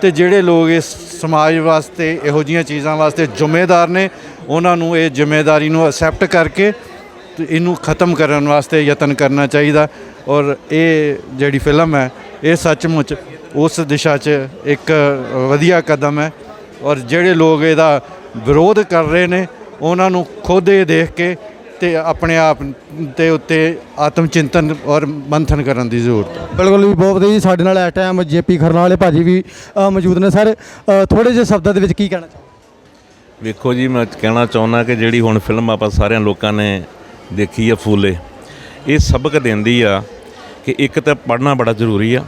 ਤੇ ਜਿਹੜੇ ਲੋਕ ਇਸ ਸਮਾਜ ਵਾਸਤੇ ਇਹੋ ਜੀਆਂ ਚੀਜ਼ਾਂ ਵਾਸਤੇ ਜ਼ਿੰਮੇਦਾਰ ਨੇ, ਉਹਨਾਂ ਨੂੰ ਇਹ ਜ਼ਿੰਮੇਵਾਰੀ ਨੂੰ ਅਸੈਪਟ ਕਰਕੇ ਇਹਨੂੰ ਖਤਮ ਕਰਨ ਵਾਸਤੇ ਯਤਨ ਕਰਨਾ ਚਾਹੀਦਾ ਔਰ ਇਹ ਜਿਹੜੀ ਫਿਲਮ ਹੈ, ਇਹ ਸੱਚਮੁੱਚ ਉਸ ਦਿਸ਼ਾ 'ਚ ਇੱਕ ਵਧੀਆ ਕਦਮ ਹੈ ਔਰ ਜਿਹੜੇ ਲੋਕ ਇਹਦਾ ਵਿਰੋਧ ਕਰ ਰਹੇ ਨੇ ਉਹਨਾਂ ਨੂੰ ਖੁਦ ਇਹ ਦੇਖ ਕੇ ਤੇ ਆਪਣੇ ਆਪ ਦੇ ਉੱਤੇ ਆਤਮ ਚਿੰਤਨ ਔਰ ਮੰਥਨ ਕਰਨ ਦੀ ਜ਼ਰੂਰਤ ਹੈ। ਬਿਲਕੁਲ ਵੀ ਬਹੁਤ ਵਧੀਆ ਜੀ ਸਾਡੇ ਨਾਲ ਇਸ ਟਾਈਮ ਜੇਪੀ ਖਰਨਾ ਵਾਲੇ ਭਾਜੀ ਵੀ ਮੌਜੂਦ ਨੇ। ਸਰ ਥੋੜੇ ਜਿਹੇ ਸ਼ਬਦਾਂ ਦੇ ਵਿੱਚ ਕੀ ਕਹਿਣਾ ਚਾਹੋਗੇ? ਵੇਖੋ ਜੀ ਮੈਂ ਕਹਿਣਾ ਚਾਹੁੰਦਾ ਕਿ ਜਿਹੜੀ ਹੁਣ ਫਿਲਮ ਆਪਾਂ ਸਾਰਿਆਂ ਲੋਕਾਂ ਨੇ ਦੇਖੀ ਆ ਫੂਲੇ ਇਹ ਸਬਕ ਦਿੰਦੀ ਆ ਕਿ ਇੱਕ ਤਾਂ ਪੜ੍ਹਨਾ ਬੜਾ ਜ਼ਰੂਰੀ ਆ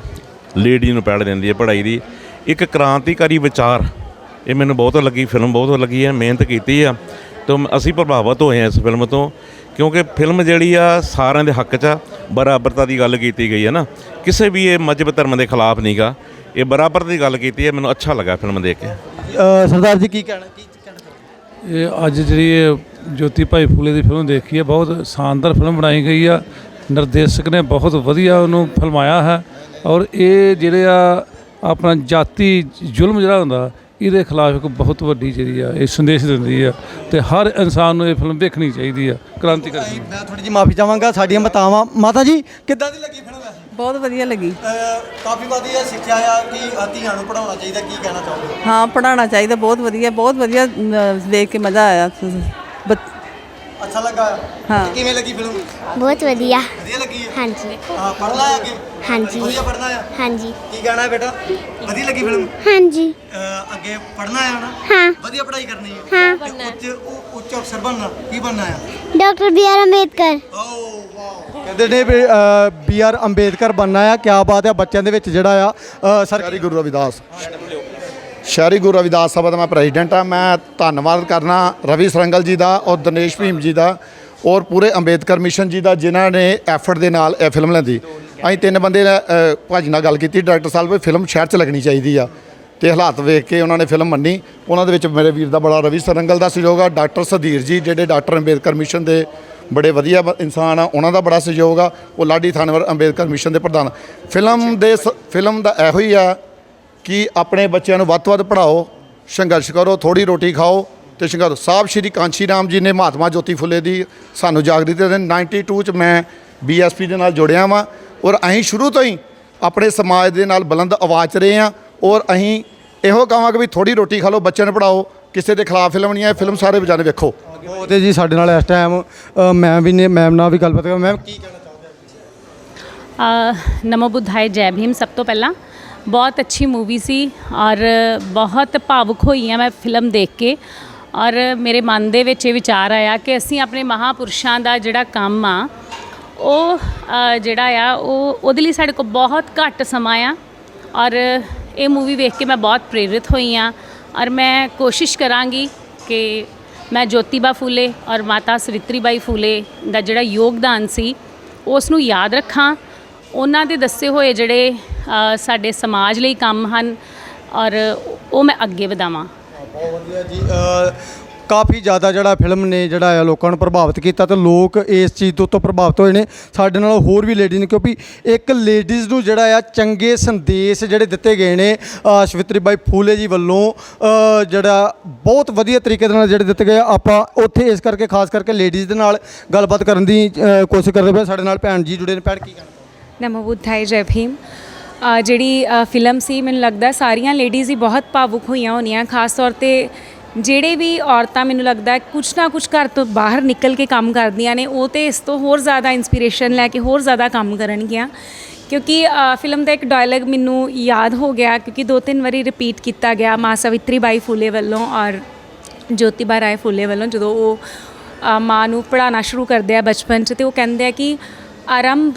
ਲੇਡੀ ਨੂੰ ਪੈੜ ਦਿੰਦੀ ਹੈ ਪੜ੍ਹਾਈ ਦੀ। ਇੱਕ ਕ੍ਰਾਂਤੀਕਾਰੀ ਵਿਚਾਰ ਇਹ ਮੈਨੂੰ ਬਹੁਤ ਲੱਗੀ ਫਿਲਮ ਬਹੁਤ ਲੱਗੀ ਹੈ ਮਿਹਨਤ ਕੀਤੀ ਆ। ਤੋਂ ਅਸੀਂ ਪ੍ਰਭਾਵਿਤ ਹੋਏ ਹਾਂ ਇਸ ਫਿਲਮ ਤੋਂ ਕਿਉਂਕਿ ਫਿਲਮ ਜਿਹੜੀ ਆ ਸਾਰਿਆਂ ਦੇ ਹੱਕ 'ਚ ਆ ਬਰਾਬਰਤਾ ਦੀ ਗੱਲ ਕੀਤੀ ਗਈ ਹੈ ਨਾ। ਕਿਸੇ ਵੀ ਇਹ ਮਜ਼ਹਬ ਧਰਮ ਦੇ ਖਿਲਾਫ ਨਹੀਂਗਾ ਇਹ ਬਰਾਬਰ ਦੀ ਗੱਲ ਕੀਤੀ ਹੈ ਮੈਨੂੰ ਅੱਛਾ ਲੱਗਾ ਫਿਲਮ ਦੇਖ ਕੇ। ਸਰਦਾਰ ਜੀ ਕੀ ਕਹਿਣਾ ਕੀ ਕਹਿਣਾ ਇਹ ਅੱਜ ਜਿਹੜੀ ਇਹ ਜੋਤੀ ਭਾਈ ਫੂਲੇ ਦੀ ਫਿਲਮ ਦੇਖੀ ਹੈ ਬਹੁਤ ਸ਼ਾਨਦਾਰ ਫਿਲਮ ਬਣਾਈ ਗਈ ਆ। ਨਿਰਦੇਸ਼ਕ ਨੇ ਬਹੁਤ ਵਧੀਆ ਉਹਨੂੰ ਫਿਲਮਾਇਆ ਹੈ। ਔਰ ਇਹ ਜਿਹੜੇ ਆ ਆਪਣਾ ਜਾਤੀ ਜ਼ੁਲਮ ਜਿਹੜਾ ਹੁੰਦਾ ਇਹਦੇ ਖਿਲਾਫ ਇੱਕ ਬਹੁਤ ਵੱਡੀ ਜਿਹੜੀ ਆ ਇਹ ਸੰਦੇਸ਼ ਦਿੰਦੀ ਆ ਤੇ ਹਰ ਇਨਸਾਨ ਨੂੰ ਇਹ ਫਿਲਮ ਦੇਖਣੀ ਚਾਹੀਦੀ ਆ ਕ੍ਰਾਂਤੀਕਾਰੀ ਮੈਂ ਥੋੜੀ ਜਿਹੀ ਮਾਫੀ ਚਾਹਾਂਗਾ ਸਾਡੀਆਂ ਮਾਤਾਵਾਂ ਮਾਤਾ ਜੀ ਕਿੱਦਾਂ ਦੀ ਲੱਗੀ ਫਿਲਮ ਵੈਸੇ? ਬਹੁਤ ਵਧੀਆ ਲੱਗੀ। ਕਾਫੀ ਵਧੀਆ ਸਿੱਖਿਆ ਆ ਕਿ ਧੀਆਂ ਨੂੰ ਪੜਾਉਣਾ ਚਾਹੀਦਾ ਕੀ ਕਹਿਣਾ ਚਾਹੋਗੇ? ਹਾਂ ਪੜਾਉਣਾ ਚਾਹੀਦਾ ਬਹੁਤ ਵਧੀਆ ਬਹੁਤ ਵਧੀਆ ਦੇਖ ਕੇ ਮਜ਼ਾ ਆਇਆ। ਅੱਛਾ ਲੱਗਾ। ਹਾਂ। ਕਿਵੇਂ ਲੱਗੀ ਫਿਲਮ ਬਹੁਤ ਵਧੀਆ। ਵਧੀਆ ਲੱਗੀ ਹੈ? ਹਾਂਜੀ। ਹਾਂ ਪੜਨਾ ਹੈ ਅੱਗੇ? ਹਾਂਜੀ। ਵਧੀਆ ਪੜਨਾ ਆ ਹਾਂਜੀ। ਕੀ ਕਹਿਣਾ ਹੈ ਬੇਟਾ? ਵਧੀਆ ਲੱਗੀ ਫਿਲਮ ਹਾਂਜੀ। ਅੱਗੇ ਪੜਨਾ ਹੈ ਨਾ? ਹਾਂ। ਵਧੀਆ ਪੜ੍ਹਾਈ ਕਰਨੀ ਹੈ। ਹਾਂ। ਤੇ ਉੱਚ ਉ- ਉੱਚ ਅਫਸਰ ਬਣਨਾ ਕੀ ਬਣਨਾ ਆ ਡਾਕਟਰ ਬੀ ਆਰ ਅੰਬੇਦਕਰ। ਕਹਿੰਦੇ ਨੇ ਵੀ ਬੀ ਆਰ ਅੰਬੇਦਕਰ ਬਣਨਾ ਆ। ਕਿਆ ਬਾਤ ਹੈ ਬੱਚਿਆਂ ਦੇ ਵਿੱਚ ਜਿਹੜਾ ਆ ਅ, ਸਰ ਗੁਰੂ ਰਵਿਦਾਸ। ਸ਼ਹਿਰੀ ਗੁਰੂ ਰਵਿਦਾਸ ਸਭਾ ਦਾ ਮੈਂ ਪ੍ਰੈਜ਼ੀਡੈਂਟ ਆ ਮੈਂ ਧੰਨਵਾਦ ਕਰਨਾ ਰਵੀ ਸਰੰਗਲ ਜੀ ਦਾ ਔਰ ਦਿਨੇਸ਼ ਭੀਮ ਜੀ ਦਾ ਔਰ ਪੂਰੇ ਅੰਬੇਦਕਰ ਮਿਸ਼ਨ ਜੀ ਦਾ ਜਿਨ੍ਹਾਂ ਨੇ ਐਫਰਟ ਦੇ ਨਾਲ ਇਹ ਫਿਲਮ ਲੈਂਦੀ। ਅਸੀਂ ਤਿੰਨ ਬੰਦੇ ਨੇ, ਅ, ਭਾਜੀ ਨਾਲ ਗੱਲ ਕੀਤੀ। ਡਾਇਰੈਕਟਰ ਸਾਹਿਬ ਵੀ ਫਿਲਮ ਸ਼ਹਿਰ 'ਚ ਲੱਗਣੀ ਚਾਹੀਦੀ ਆ ਤੇ ਹਾਲਾਤ ਵੇਖ ਕੇ ਉਹਨਾਂ ਨੇ ਫਿਲਮ ਮੰਨੀ। ਉਹਨਾਂ ਦੇ ਵਿੱਚ ਮੇਰੇ ਵੀਰ ਦਾ ਬੜਾ ਰਵੀ ਸਰੰਗਲ ਦਾ ਸਹਿਯੋਗ ਆ। ਡਾਕਟਰ ਸੁਧੀਰ ਜੀ ਜਿਹੜੇ ਡਾਕਟਰ ਅੰਬੇਦਕਰ ਮਿਸ਼ਨ ਦੇ ਬੜੇ ਵਧੀਆ ਬ- ਇਨਸਾਨ ਆ ਉਹਨਾਂ ਦਾ ਬੜਾ ਸਹਿਯੋਗ ਆ। ਉਹ ਲਾਡੀ ਥਾਨਵਰ ਅੰਬੇਦਕਰ ਮਿਸ਼ਨ ਦੇ ਪ੍ਰਧਾਨ। ਫਿਲਮ ਦੇ ਸ- ਫਿਲਮ ਦਾ ਇਹੋ ਹੀ ਆ ਕਿ ਆਪਣੇ ਬੱਚਿਆਂ ਨੂੰ ਵੱਧ ਤੋਂ ਵੱਧ ਪੜ੍ਹਾਓ ਸੰਘਰਸ਼ ਕਰੋ ਥੋੜੀ ਰੋਟੀ ਖਾਓ ਤੇ ਸੰਘਰਸ਼ ਸਾਹਿਬ ਸ਼੍ਰੀ ਕਾਂਚੀ ਰਾਮ ਜੀ ਨੇ ਮਹਾਤਮਾ ਜੋਤੀ ਫੁੱਲੇ ਦੀ ਸਾਨੂੰ ਜਾਗਰਤੀ ਦੇ 92 ਚ ਮੈਂ ਬੀਐਸਪੀ ਦੇ ਨਾਲ ਜੁੜਿਆ ਵਾਂ ਔਰ ਅਸੀਂ ਸ਼ੁਰੂ ਤੋਂ ਹੀ ਆਪਣੇ ਸਮਾਜ ਦੇ ਨਾਲ ਬੁਲੰਦ ਆਵਾਜ਼ 'ਚ ਰਹੇ ਹਾਂ ਔਰ ਅਸੀਂ ਇਹੋ ਕਹਾਂਗੇ ਵੀ ਥੋੜੀ ਰੋਟੀ ਖਾ ਲਓ ਬੱਚਿਆਂ ਨੂੰ ਪੜ੍ਹਾਓ ਕਿਸੇ ਦੇ ਖਿਲਾਫ ਫਿਲਮ ਨਹੀਂ ਹੈ ਫਿਲਮ ਸਾਰੇ ਬਜਾਨੇ ਵੇਖੋ। ਉਹਦੇ ਜੀ ਸਾਡੇ ਨਾਲ ਇਸ ਟਾਈਮ ਮੈਂ ਵੀ ਨੇ ਮੈਮ ਨਾਲ ਵੀ ਗੱਲਬਾਤ ਕਰ ਮੈਮ ਕੀ ਕਹਿਣਾ ਚਾਹੋਗੇ? ਨਮੋ ਬੁੱਧਾਏ ਜੈ ਭੀਮ। ਸਭ ਤੋਂ ਪਹਿਲਾਂ ਬਹੁਤ ਅੱਛੀ ਮੂਵੀ ਸੀ ਔਰ ਬਹੁਤ ਭਾਵੁਕ ਹੋਈ ਹਾਂ ਮੈਂ ਫਿਲਮ ਦੇਖ ਕੇ ਔਰ ਮੇਰੇ ਮਨ ਦੇ ਵਿੱਚ ਇਹ ਵਿਚਾਰ ਆਇਆ ਕਿ ਅਸੀਂ ਆਪਣੇ ਮਹਾਪੁਰਸ਼ਾਂ ਦਾ ਜਿਹੜਾ ਕੰਮ ਆ, ਉਹ ਜਿਹੜਾ ਆ, ਉਹ ਉਹਦੇ ਲਈ ਸਾਡੇ ਕੋਲ ਬਹੁਤ ਘੱਟ ਸਮਾਂ ਆ ਔਰ ਇਹ ਮੂਵੀ ਵੇਖ ਕੇ ਮੈਂ ਬਹੁਤ ਪ੍ਰੇਰਿਤ ਹੋਈ ਹਾਂ ਔਰ ਮੈਂ ਕੋਸ਼ਿਸ਼ ਕਰਾਂਗੀ ਕਿ ਮੈਂ ਜੋਤੀਬਾ ਫੂਲੇ ਔਰ ਮਾਤਾ ਸਵਿਤਰੀਬਾਈ ਫੂਲੇ ਦਾ ਜਿਹੜਾ ਯੋਗਦਾਨ ਸੀ, ਉਸ ਨੂੰ ਯਾਦ ਰੱਖਾਂ ਉਹਨਾਂ ਦੇ ਦੱਸੇ ਹੋਏ ਜਿਹੜੇ ਸਾਡੇ ਸਮਾਜ ਲਈ ਕੰਮ ਹਨ ਔਰ ਉਹ ਮੈਂ ਅੱਗੇ ਵਧਾਵਾਂ। ਬਹੁਤ ਵਧੀਆ ਜੀ ਕਾਫੀ ਜ਼ਿਆਦਾ ਜਿਹੜਾ ਫਿਲਮ ਨੇ ਜਿਹੜਾ ਆ ਲੋਕਾਂ ਨੂੰ ਪ੍ਰਭਾਵਿਤ ਕੀਤਾ ਤੇ ਲੋਕ ਇਸ ਚੀਜ਼ ਤੋਂ ਤੋਂ ਪ੍ਰਭਾਵਿਤ ਹੋਏ ਨੇ। ਸਾਡੇ ਨਾਲ ਹੋਰ ਵੀ ਲੇਡੀਜ਼ ਨੇ, ਕਿਉਂਕਿ ਇੱਕ ਲੇਡੀਜ਼ ਨੂੰ ਜਿਹੜਾ ਆ ਚੰਗੇ ਸੰਦੇਸ਼ ਜਿਹੜੇ ਦਿੱਤੇ ਗਏ ਨੇ ਸ਼ਵਿਤਰੀ ਬਾਈ ਫੂਲੇ ਜੀ ਵੱਲੋਂ ਜਿਹੜਾ ਬਹੁਤ ਵਧੀਆ ਤਰੀਕੇ ਦੇ ਨਾਲ ਜਿਹੜੇ ਦਿੱਤੇ ਗਏ ਆਪਾਂ ਉੱਥੇ ਇਸ ਕਰਕੇ, ਖਾਸ ਕਰਕੇ ਲੇਡੀਜ਼ ਦੇ ਨਾਲ ਗੱਲਬਾਤ ਕਰਨ ਦੀ ਕੋਸ਼ਿਸ਼ ਕਰਦੇ ਪਏ ਸਾਡੇ ਨਾਲ ਭੈਣ ਜੀ ਜੁੜੇ ਨੇ। ਭੈਣ, ਕੀ ਕਹਿਣਾ? ਨਮੋ ਬੁੱਧਾਏ ਜੈ ਭੀਮ ਜਿਹੜੀ ਫਿਲਮ ਸੀ, ਮੈਨੂੰ ਲੱਗਦਾ ਸਾਰੀਆਂ ਲੇਡੀਜ਼ ਹੀ ਬਹੁਤ ਭਾਵੁਕ ਹੋਈਆਂ ਹੋਣੀਆਂ। ਖਾਸ ਤੌਰ ਤੇ ਜਿਹੜੇ ਵੀ ਔਰਤਾਂ, ਮੈਨੂੰ ਲੱਗਦਾ ਕੁਝ ਨਾ ਕੁਝ ਘਰ ਤੋਂ ਬਾਹਰ ਨਿਕਲ ਕੇ ਕੰਮ ਕਰਦੀਆਂ ਨੇ, ਉਹ ਤੇ ਇਸ ਤੋਂ ਹੋਰ ਜ਼ਿਆਦਾ ਇਨਸਪੀਰੇਸ਼ਨ ਲੈ ਕੇ ਹੋਰ ਜ਼ਿਆਦਾ ਕੰਮ ਕਰਨਗੀਆਂ। ਕਿਉਂਕਿ ਫਿਲਮ ਦਾ ਇੱਕ ਡਾਇਲੌਗ ਮੈਨੂੰ ਯਾਦ ਹੋ ਗਿਆ, ਕਿਉਂਕਿ ਦੋ ਤਿੰਨ ਵਾਰੀ ਰਿਪੀਟ ਕੀਤਾ ਗਿਆ ਮਾਂ ਸਵਿਤਰੀ ਬਾਈ ਫੂਲੇ ਵੱਲੋਂ ਔਰ ਜੋਤੀਬਾ ਰਾਏ ਫੂਲੇ ਵੱਲੋਂ, ਜਦੋਂ ਉਹ ਮਾਂ ਨੂੰ ਪੜ੍ਹਾਉਣਾ ਸ਼ੁਰੂ ਕਰਦੇ ਆ ਬਚਪਨ 'ਚ, ਤੇ ਉਹ ਕਹਿੰਦੇ ਆ ਕਿ ਆਰੰਭ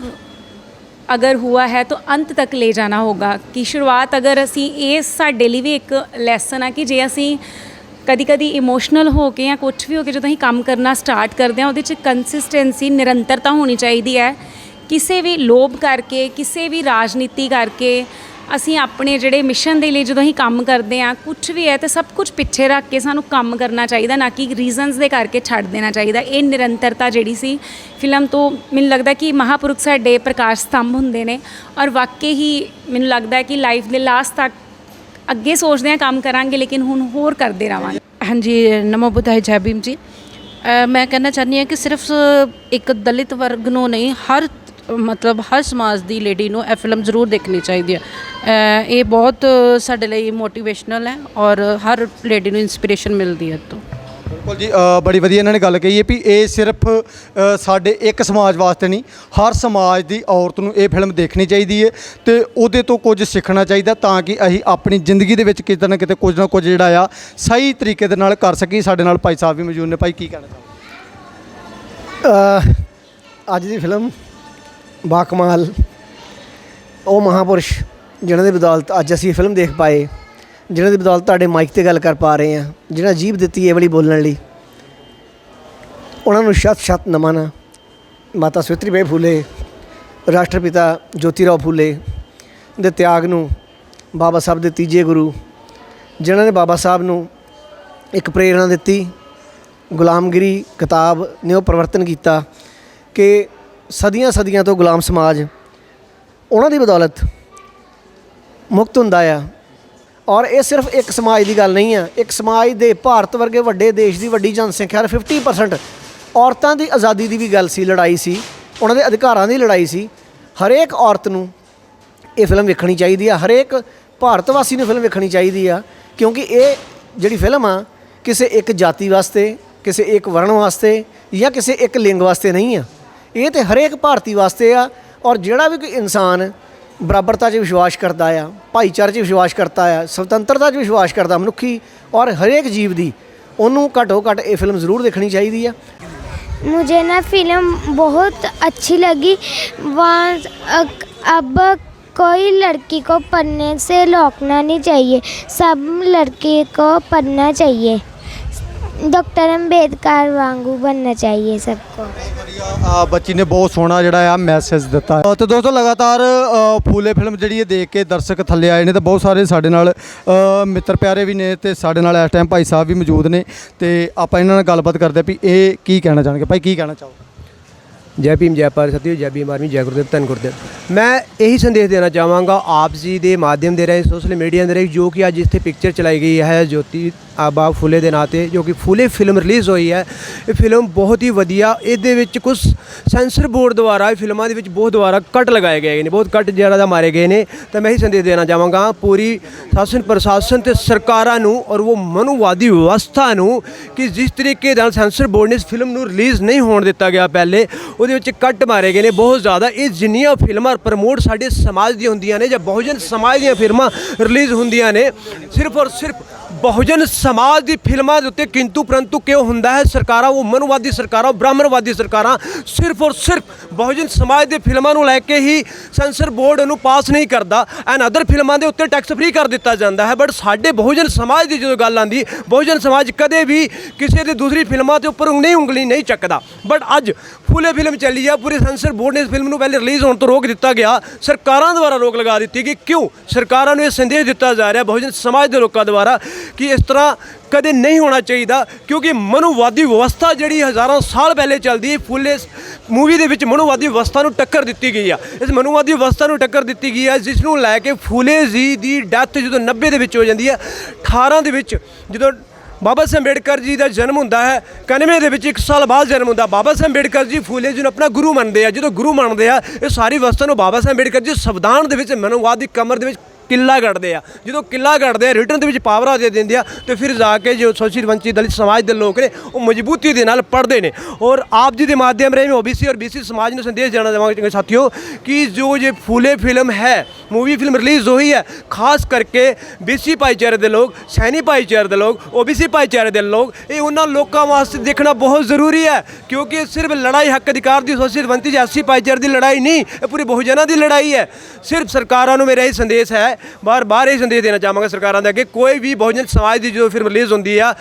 ਅਗਰ ਹੁਆ ਹੈ ਤਾਂ ਅੰਤ ਤੱਕ ਲੈ ਜਾਣਾ ਹੋਗਾ ਕਿ ਸ਼ੁਰੂਆਤ ਅਗਰ ਅਸੀਂ ਇਹ ਸਾਡੇ ਲਈ ਵੀ ਇੱਕ ਲੈਸਨ ਆ ਕਿ ਜੇ ਅਸੀਂ ਕਦੀ ਕਦੀ ਇਮੋਸ਼ਨਲ ਹੋ ਕੇ ਜਾਂ ਕੁਝ ਵੀ ਹੋ ਕੇ ਜਦੋਂ ਅਸੀਂ ਕੰਮ ਕਰਨਾ ਸਟਾਰਟ ਕਰਦੇ ਹਾਂ, ਉਹਦੇ 'ਚ ਕੰਸਿਸਟੈਂਸੀ ਨਿਰੰਤਰਤਾ ਹੋਣੀ ਚਾਹੀਦੀ ਹੈ। ਕਿਸੇ ਵੀ ਲੋਭ ਕਰਕੇ, ਕਿਸੇ ਵੀ ਰਾਜਨੀਤੀ ਕਰਕੇ ਅਸੀਂ ਆਪਣੇ ਜਿਹੜੇ ਮਿਸ਼ਨ ਦੇ ਲਈ ਜਦੋਂ ਅਸੀਂ ਕੰਮ ਕਰਦੇ ਹਾਂ ਕੁਝ ਵੀ ਹੈ ਤੇ ਸਭ ਕੁਝ ਪਿੱਛੇ ਰੱਖ ਕੇ ਸਾਨੂੰ ਕੰਮ ਕਰਨਾ ਚਾਹੀਦਾ, ਨਾ ਕਿ ਰੀਜ਼ਨਸ ਦੇ ਕਰਕੇ ਛੱਡ ਦੇਣਾ ਚਾਹੀਦਾ। ਇਹ ਨਿਰੰਤਰਤਾ ਜਿਹੜੀ ਸੀ ਫਿਲਮ ਤੋਂ ਮੈਨੂੰ ਲੱਗਦਾ ਕਿ ਮਹਾਪੁਰਖ ਸਾਡੇ ਪ੍ਰਕਾਸ਼ ਸਤੰਭ ਹੁੰਦੇ ਨੇ ਔਰ ਵਾਕਈ ਹੀ ਮੈਨੂੰ ਲੱਗਦਾ ਕਿ ਲਾਈਫ ਦੇ ਲਾਸਟ ਤੱਕ ਅੱਗੇ ਸੋਚਦੇ ਹਾਂ ਕੰਮ ਕਰਾਂਗੇ, ਲੇਕਿਨ ਹੁਣ ਹੋਰ ਕਰਦੇ ਰਵਾਂਗੇ ਹਾਂਜੀ, ਨਮੋ ਬੁੱਧਾਏ ਜੈ ਭੀਮ ਜੀ। ਮੈਂ ਕਹਿਣਾ ਚਾਹੁੰਦੀ ਹਾਂ ਕਿ ਸਿਰਫ ਇੱਕ ਦਲਿਤ ਵਰਗ ਨੂੰ ਨਹੀਂ, ਹਰ ਮਤਲਬ ਹਰ ਸਮਾਜ ਦੀ ਲੇਡੀ ਨੂੰ ਇਹ ਫਿਲਮ ਜ਼ਰੂਰ ਦੇਖਣੀ ਚਾਹੀਦੀ ਹੈ। ਇਹ ਬਹੁਤ ਸਾਡੇ ਲਈ ਮੋਟੀਵੇਸ਼ਨਲ ਹੈ ਔਰ ਹਰ ਲੇਡੀ ਨੂੰ ਇਨਸਪੀਰੇਸ਼ਨ ਮਿਲਦੀ ਹੈ ਤੋਂ। ਬਿਲਕੁਲ ਜੀ ਬੜੀ ਵਧੀਆ ਇਹਨਾਂ ਨੇ ਗੱਲ ਕਹੀ ਹੈ ਵੀ ਇਹ ਸਿਰਫ ਸਾਡੇ ਇੱਕ ਸਮਾਜ ਵਾਸਤੇ ਨਹੀਂ ਹਰ ਸਮਾਜ ਦੀ ਔਰਤ ਨੂੰ ਇਹ ਫਿਲਮ ਦੇਖਣੀ ਚਾਹੀਦੀ ਹੈ ਤੇ ਉਹਦੇ ਤੋਂ ਕੁਝ ਸਿੱਖਣਾ ਚਾਹੀਦਾ ਤਾਂ ਕਿ ਅਸੀਂ ਆਪਣੀ ਜ਼ਿੰਦਗੀ ਦੇ ਵਿੱਚ ਕਿਤੇ ਨਾ ਕਿਤੇ ਕੁਝ ਨਾ ਕੁਝ ਜਿਹੜਾ ਆ ਸਹੀ ਤਰੀਕੇ ਦੇ ਨਾਲ ਕਰ ਸਕੀਏ। ਸਾਡੇ ਨਾਲ ਭਾਈ ਸਾਹਿਬ ਵੀ ਮੌਜੂਦ ਨੇ। ਭਾਈ ਕੀ ਕਹਿਣਾ ਚਾਹੋਗੇ? ਅੱਜ ਦੀ ਫਿਲਮ ਬਾਕਮਾਲ, ਉਹ ਮਹਾਪੁਰਸ਼, ਜਿਨ੍ਹਾਂ ਦੀ ਬਦੌਲਤ ਅੱਜ ਅਸੀਂ ਫਿਲਮ ਦੇਖ ਪਾਏ, ਜਿਨ੍ਹਾਂ ਦੀ ਬਦੌਲਤ ਤੁਹਾਡੇ ਮਾਈਕ ਤੇ ਗੱਲ ਕਰ ਪਾ ਰਹੇ ਹਾਂ ਜਿਹਨਾਂ ਜੀਭ ਦਿੱਤੀ ਇਹ ਵਾਲੀ ਬੋਲਣ ਲਈ। ਉਹਨਾਂ ਨੂੰ ਸ਼ਤ ਸ਼ਤ ਨਮਨ ਮਾਤਾ ਮਾਤਾ ਸਵਿਤਰੀਬਾਈ ਫੂਲੇ, ਰਾਸ਼ਟਰਪਿਤਾ ਜੋਤੀਰਾਓ ਫੂਲੇ, ਦੇ ਤਿਆਗ ਨੂੰ ਬਾਬਾ ਸਾਹਿਬ ਦੇ ਤੀਜੇ ਗੁਰੂ, ਜਿਨ੍ਹਾਂ ਨੇ ਬਾਬਾ ਸਾਹਿਬ ਨੂੰ ਇੱਕ ਪ੍ਰੇਰਣਾ ਦਿੱਤੀ, ਗੁਲਾਮਗਿਰੀ ਕਿਤਾਬ ਨੇ ਉਹ ਪਰਿਵਰਤਨ ਕੀਤਾ ਕਿ ਸਦੀਆਂ ਸਦੀਆਂ ਤੋਂ ਗੁਲਾਮ ਸਮਾਜ, ਉਹਨਾਂ ਦੀ ਬਦੌਲਤ ਮੁਕਤ ਹੁੰਦਾ ਆ। ਔਰ ਇਹ ਸਿਰਫ ਇੱਕ ਸਮਾਜ ਦੀ ਗੱਲ ਨਹੀਂ ਆ। ਇੱਕ ਸਮਾਜ ਦੇ ਭਾਰਤ ਵਰਗੇ ਵੱਡੇ ਦੇਸ਼ ਦੀ ਵੱਡੀ ਜਨਸੰਖਿਆ ਦਾ 50% ਔਰਤਾਂ ਦੀ ਆਜ਼ਾਦੀ ਦੀ ਵੀ ਗੱਲ ਸੀ, ਲੜਾਈ ਸੀ। ਉਹਨਾਂ ਦੇ ਅਧਿਕਾਰਾਂ ਦੀ ਲੜਾਈ ਸੀ। ਹਰੇਕ ਔਰਤ ਨੂੰ ਇਹ ਫਿਲਮ ਵੇਖਣੀ ਚਾਹੀਦੀ ਆ। ਹਰੇਕ ਭਾਰਤ ਵਾਸੀ ਨੂੰ ਫਿਲਮ ਵੇਖਣੀ ਚਾਹੀਦੀ ਆ। ਕਿਉਂਕਿ ਇਹ ਜਿਹੜੀ ਫਿਲਮ ਆ, ਕਿਸੇ ਇੱਕ ਜਾਤੀ ਵਾਸਤੇ, ਕਿਸੇ ਇੱਕ ਵਰਣ ਵਾਸਤੇ ਜਾਂ ਕਿਸੇ ਇੱਕ ਲਿੰਗ ਵਾਸਤੇ ਨਹੀਂ ਆ। ਇਹ ਤੇ ਹਰੇਕ ਭਾਰਤੀ ਵਾਸਤੇ ਆ ਔਰ ਜਿਹੜਾ ਵੀ ਕੋਈ ਇਨਸਾਨ ਬਰਾਬਰਤਾ 'ਚ ਵਿਸ਼ਵਾਸ ਕਰਦਾ ਆ ਭਾਈਚਾਰੇ 'ਚ ਵਿਸ਼ਵਾਸ ਕਰਦਾ ਆ ਸੁਤੰਤਰਤਾ 'ਚ ਵਿਸ਼ਵਾਸ ਕਰਦਾ ਮਨੁੱਖੀ ਔਰ ਹਰੇਕ ਜੀਵ ਦੀ ਉਹਨੂੰ ਘੱਟੋ ਘੱਟ ਇਹ ਫਿਲਮ ਜ਼ਰੂਰ ਦੇਖਣੀ ਚਾਹੀਦੀ ਆ मुझे ना फिल्म बहुत अच्छी लगी वहाँ अक- अब कोई लड़की को पढ़ने से रोकना नहीं चाहिए सब लड़की को पढ़ना चाहिए डॉक्टर अम्बेडकर वांगू बनना चाहिए सबको ਆ ਬੱਚੀ ਨੇ ਬਹੁਤ ਸੋਹਣਾ ਜਿਹੜਾ ਆ ਮੈਸੇਜ ਦਿੱਤਾ ਹੈ ਤੇ ਦੋਸਤੋ ਲਗਾਤਾਰ ਅ, ਫੂਲੇ ਫਿਲਮ ਜਿਹੜੀ ਇਹ ਦੇਖ ਕੇ ਦਰਸ਼ਕ ਥੱਲੇ ਆਏ ਨੇ ਤੇ ਬਹੁਤ ਸਾਰੇ ਸਾਡੇ ਨਾਲ ਅ, ਮਿੱਤਰ ਪਿਆਰੇ ਵੀ ਨੇ ਤੇ ਸਾਡੇ ਨਾਲ ਇਸ ਟਾਈਮ ਭਾਈ ਸਾਹਿਬ ਵੀ ਮੌਜੂਦ ਨੇ ਤੇ ਆਪਾਂ ਇਹਨਾਂ ਨਾਲ ਗੱਲਬਾਤ ਕਰਦੇ ਹਾਂ ਵੀ ਇਹ ਕੀ ਕਹਿਣਾ ਚਾਹਣਗੇ ਭਾਈ ਕੀ ਕਹਿਣਾ ਚਾਹੋ ਜੈ ਭੀਮ ਜੈ ਭਾਰਤ ਸਤਿਓ ਜੈ ਭੀਮ ਆਰਮੀ ਜੈ ਗੁਰਦੇਵ ਧੰਨ ਗੁਰਦੇਵ ਮੈਂ ਇਹੀ ਸੰਦੇਸ਼ ਦੇਣਾ ਚਾਹਾਂਗਾ ਆਪ ਜੀ ਦੇ ਮਾਧਿਅਮ ਦੇ ਰਾਹੀਂ ਸੋਸ਼ਲ ਮੀਡੀਆ ਦੇ ਰਾਹੀਂ ਜੋ ਕਿ ਅੱਜ ਇੱਥੇ ਪਿਕਚਰ ਚਲਾਈ ਗਈ ਹੈ ਜੋਤੀ ਆਬਾ ਫੁੱਲੇ ਦੇ ਨਾਂ ਤੇ, ਜੋ ਕਿ ਫੁੱਲੇ ਫਿਲਮ ਰਿਲੀਜ਼ ਹੋਈ ਹੈ। ਇਹ ਫਿਲਮ ਬਹੁਤ ਹੀ ਵਧੀਆ, ਇਹਦੇ ਵਿੱਚ ਕੁਝ ਸੈਂਸਰ ਬੋਰਡ ਦੁਆਰਾ ਇਹ ਫਿਲਮਾਂ ਦੇ ਵਿੱਚ ਬਹੁਤ ਦੁਆਰਾ ਕੱਟ ਲਗਾਏ ਗਏ ਨੇ, ਬਹੁਤ ਕੱਟ ਜਿਹੜਾ ਦਾ ਮਾਰੇ ਗਏ ਨੇ। ਤਾਂ ਮੈਂ ਇਹੀ ਸੰਦੇਸ਼ ਦੇਣਾ ਚਾਹਾਂਗਾ, ਪੂਰੀ ਸ਼ਾਸਨ ਪ੍ਰਸ਼ਾਸਨ ਤੇ ਸਰਕਾਰਾਂ ਨੂੰ ਔਰ ਉਹ ਮਨੁਵਾਦੀ ਵਿਵਸਥਾ ਨੂੰ ਕਿ ਜਿਸ ਤਰੀਕੇ ਨਾਲ ਸੈਂਸਰ ਬੋਰਡ ਨੇ ਇਸ ਫਿਲਮ ਨੂੰ ਰਿਲੀਜ਼ ਨਹੀਂ ਹੋਣ ਦਿੱਤਾ ਗਿਆ ਪਹਿਲੇ, ਉਹਦੇ ਵਿੱਚ ਕੱਟ ਮਾਰੇ ਗਏ ਨੇ। ਬਹੁਤ ਜ਼ਿਆਦਾ ਇਹ ਜਿੰਨੀਆਂ ਫਿਲਮਾਂ ਪ੍ਰਮੋਟ ਸਾਡੇ ਸਮਾਜ ਦੀਆਂ ਹੁੰਦੀਆਂ ਨੇ ਜਾਂ ਬਹੁਜਨ ਸਮਾਜ ਦੀਆਂ ਫਿਲਮਾਂ ਰਿਲੀਜ਼ ਹੁੰਦੀਆਂ ਨੇ, ਸਿਰਫ ਔਰ ਸਿਰਫ ਬਹੁਜਨ ਸਮਾਜ ਦੀ ਫਿਲਮਾਂ ਦੇ ਉੱਤੇ ਕਿੰਤੂ ਪਰੰਤੂ ਕਿਉਂ ਹੁੰਦਾ ਹੈ ਸਰਕਾਰਾਂ ਉਹ ਮਨੁਵਾਦੀ ਸਰਕਾਰਾਂ ਬ੍ਰਾਹਮਣਵਾਦੀ ਸਰਕਾਰਾਂ ਸਿਰਫ ਔਰ ਸਿਰਫ ਬਹੁਜਨ ਸਮਾਜ ਦੇ ਫਿਲਮਾਂ ਨੂੰ ਲੈ ਕੇ ਹੀ ਸੈਂਸਰ ਬੋਰਡ ਉਹਨੂੰ ਪਾਸ ਨਹੀਂ ਕਰਦਾ ਐਨ ਅਦਰ ਫਿਲਮਾਂ ਦੇ ਉੱਤੇ ਟੈਕਸ ਫ੍ਰੀ ਕਰ ਦਿੱਤਾ ਜਾਂਦਾ ਹੈ ਬਟ ਸਾਡੇ ਬਹੁਜਨ ਸਮਾਜ ਦੀ ਜਦੋਂ ਗੱਲ ਆਂਦੀ ਬਹੁਜਨ ਸਮਾਜ ਕਦੇ ਵੀ ਕਿਸੇ ਦੀ ਦੂਸਰੀ ਫਿਲਮਾਂ ਦੇ ਉੱਪਰ ਉਂਗਲੀ ਉਂਗਲੀ ਨਹੀਂ ਚੱਕਦਾ ਬਟ ਅੱਜ ਫੁੱਲੇ ਫਿਲਮ ਚੱਲੀ ਆ ਪੂਰੇ ਸੈਂਸਰ ਬੋਰਡ ਨੇ ਇਸ ਫਿਲਮ ਨੂੰ ਪਹਿਲੇ ਰਿਲੀਜ਼ ਹੋਣ ਤੋਂ ਰੋਕ ਦਿੱਤਾ ਗਿਆ ਸਰਕਾਰਾਂ ਦੁਆਰਾ ਰੋਕ ਲਗਾ ਦਿੱਤੀ ਗਈ ਕਿਉਂ ਸਰਕਾਰਾਂ ਨੂੰ ਇਹ ਸੰਦੇਸ਼ ਦਿੱਤਾ ਜਾ ਰਿਹਾ ਬਹੁਜਨ ਸਮਾਜ ਦੇ ਲੋਕਾਂ ਦੁਆਰਾ ਕਿ ਇਸ ਤਰ੍ਹਾਂ ਕਦੇ ਨਹੀਂ ਹੋਣਾ ਚਾਹੀਦਾ, ਕਿਉਂਕਿ ਮਨੁਵਾਦੀ ਵਿਵਸਥਾ ਜਿਹੜੀ ਹਜ਼ਾਰਾਂ ਸਾਲ ਪਹਿਲੇ ਚੱਲਦੀ ਹੈ ਫੁੱਲੇ ਮੂਵੀ ਦੇ ਵਿੱਚ ਮਨੁਵਾਦੀ ਵਿਵਸਥਾ ਨੂੰ ਟੱਕਰ ਦਿੱਤੀ ਗਈ ਆ। ਇਸ ਮਨੁਵਾਦੀ ਵਿਵਸਥਾ ਨੂੰ ਟੱਕਰ ਦਿੱਤੀ ਗਈ ਹੈ ਜਿਸ ਨੂੰ ਲੈ ਕੇ ਫੁੱਲੇ ਜੀ ਦੀ ਡੈਥ ਜਦੋਂ 90 ਦੇ ਵਿੱਚ ਹੋ ਜਾਂਦੀ ਹੈ 18 ਦੇ ਵਿੱਚ ਜਦੋਂ ਬਾਬਾ ਸਾਹਿਬ ਅੰਬੇਡਕਰ ਜੀ ਦਾ ਜਨਮ ਹੁੰਦਾ ਹੈ 91 ਦੇ ਵਿੱਚ 1 ਸਾਲ ਬਾਅਦ ਜਨਮ ਹੁੰਦਾ, ਬਾਬਾ ਸਾਹਿਬ ਅੰਬੇਡਕਰ ਜੀ ਫੂਲੇ ਜੀ ਨੂੰ ਆਪਣਾ ਗੁਰੂ ਮੰਨਦੇ ਆ। ਜਦੋਂ ਗੁਰੂ ਮੰਨਦੇ ਆ, ਇਹ ਸਾਰੀ ਵਸਤਾਂ ਨੂੰ ਬਾਬਾ ਸਾਹਿਬ ਅੰਬੇਡਕਰ ਜੀ ਸੰਵਿਧਾਨ ਦੇ ਵਿੱਚ, ਮਨੁਵਾਦ ਦੀ ਕਮਰ ਦੇ ਵਿੱਚ ਕਿੱਲਾ ਗੱਡਦੇ ਆ। ਜਦੋਂ ਕਿੱਲਾ ਗੱਡਦੇ ਆ ਰਿਟਰਨ ਦੇ ਵਿੱਚ ਪਾਵਰਾਂ ਦੇ ਦਿੰਦੇ ਆ, ਤੇ ਫਿਰ ਜਾ ਕੇ ਜੋ ਸੋਸ਼ਲ ਵੰਚੀ ਦਲਿਤ ਸਮਾਜ ਦੇ ਲੋਕ ਨੇ, ਉਹ ਮਜ਼ਬੂਤੀ ਦੇ ਨਾਲ ਪੜ੍ਹਦੇ ਨੇ। ਔਰ ਆਪ ਜੀ ਦੇ ਮਾਧਿਅਮ ਰਾਹੀਂ ਮੈਂ ਓਬੀਸੀ ਔਰ ਬੀਸੀ ਸਮਾਜ ਨੂੰ ਸੰਦੇਸ਼ ਦੇਣਾ ਚਾਹਾਂਗਾ ਚੰਗੇ ਸਾਥੀਓ, ਕਿ ਜੋ ਜੇ ਫੂਲੇ ਫਿਲਮ ਹੈ ਮੂਵੀ ਫਿਲਮ ਰਿਲੀਜ਼ ਹੋਈ ਹੈ, ਖਾਸ ਕਰਕੇ ਬੀਸੀ ਭਾਈਚਾਰੇ ਦੇ ਲੋਕ, ਸੈਣੀ ਭਾਈਚਾਰੇ ਦੇ ਲੋਕ ਓਬੀਸੀ ਭਾਈਚਾਰੇ ਦੇ ਲੋਕ, ਇਹ ਉਹਨਾਂ ਲੋਕਾਂ ਵਾਸਤੇ ਦੇਖਣਾ ਬਹੁਤ ਜ਼ਰੂਰੀ ਹੈ, ਕਿਉਂਕਿ ਸਿਰਫ ਲੜਾਈ ਹੱਕ ਅਧਿਕਾਰ ਦੀ ਸੋਸ਼ਲ ਵੰਚਿਤ ਜਾਸੀ ਭਾਈਚਾਰੇ ਦੀ ਲੜਾਈ ਨਹੀਂ, ਇਹ ਪੂਰੀ ਬਹੁਜਨਾਂ ਦੀ ਲੜਾਈ ਹੈ। ਸਿਰਫ ਸਰਕਾਰਾਂ ਨੂੰ ਮੇਰਾ ਇਹ ਸੰਦੇਸ਼ ਹੈ ਬਾਰ ਬਾਰ ਇਹ ਸੰਦੇਸ਼ ਦੇਣਾ ਚਾਹਾਂਗਾ ਸਰਕਾਰਾਂ ਦੇ ਅੱਗੇ। ਕੋਈ ਵੀ ਬਹੁਜਨ ਸਮਾਜ ਦੀ ਜਦੋਂ ਫਿਲਮ ਰਿਲੀਜ਼ ਹੁੰਦੀ ਆ,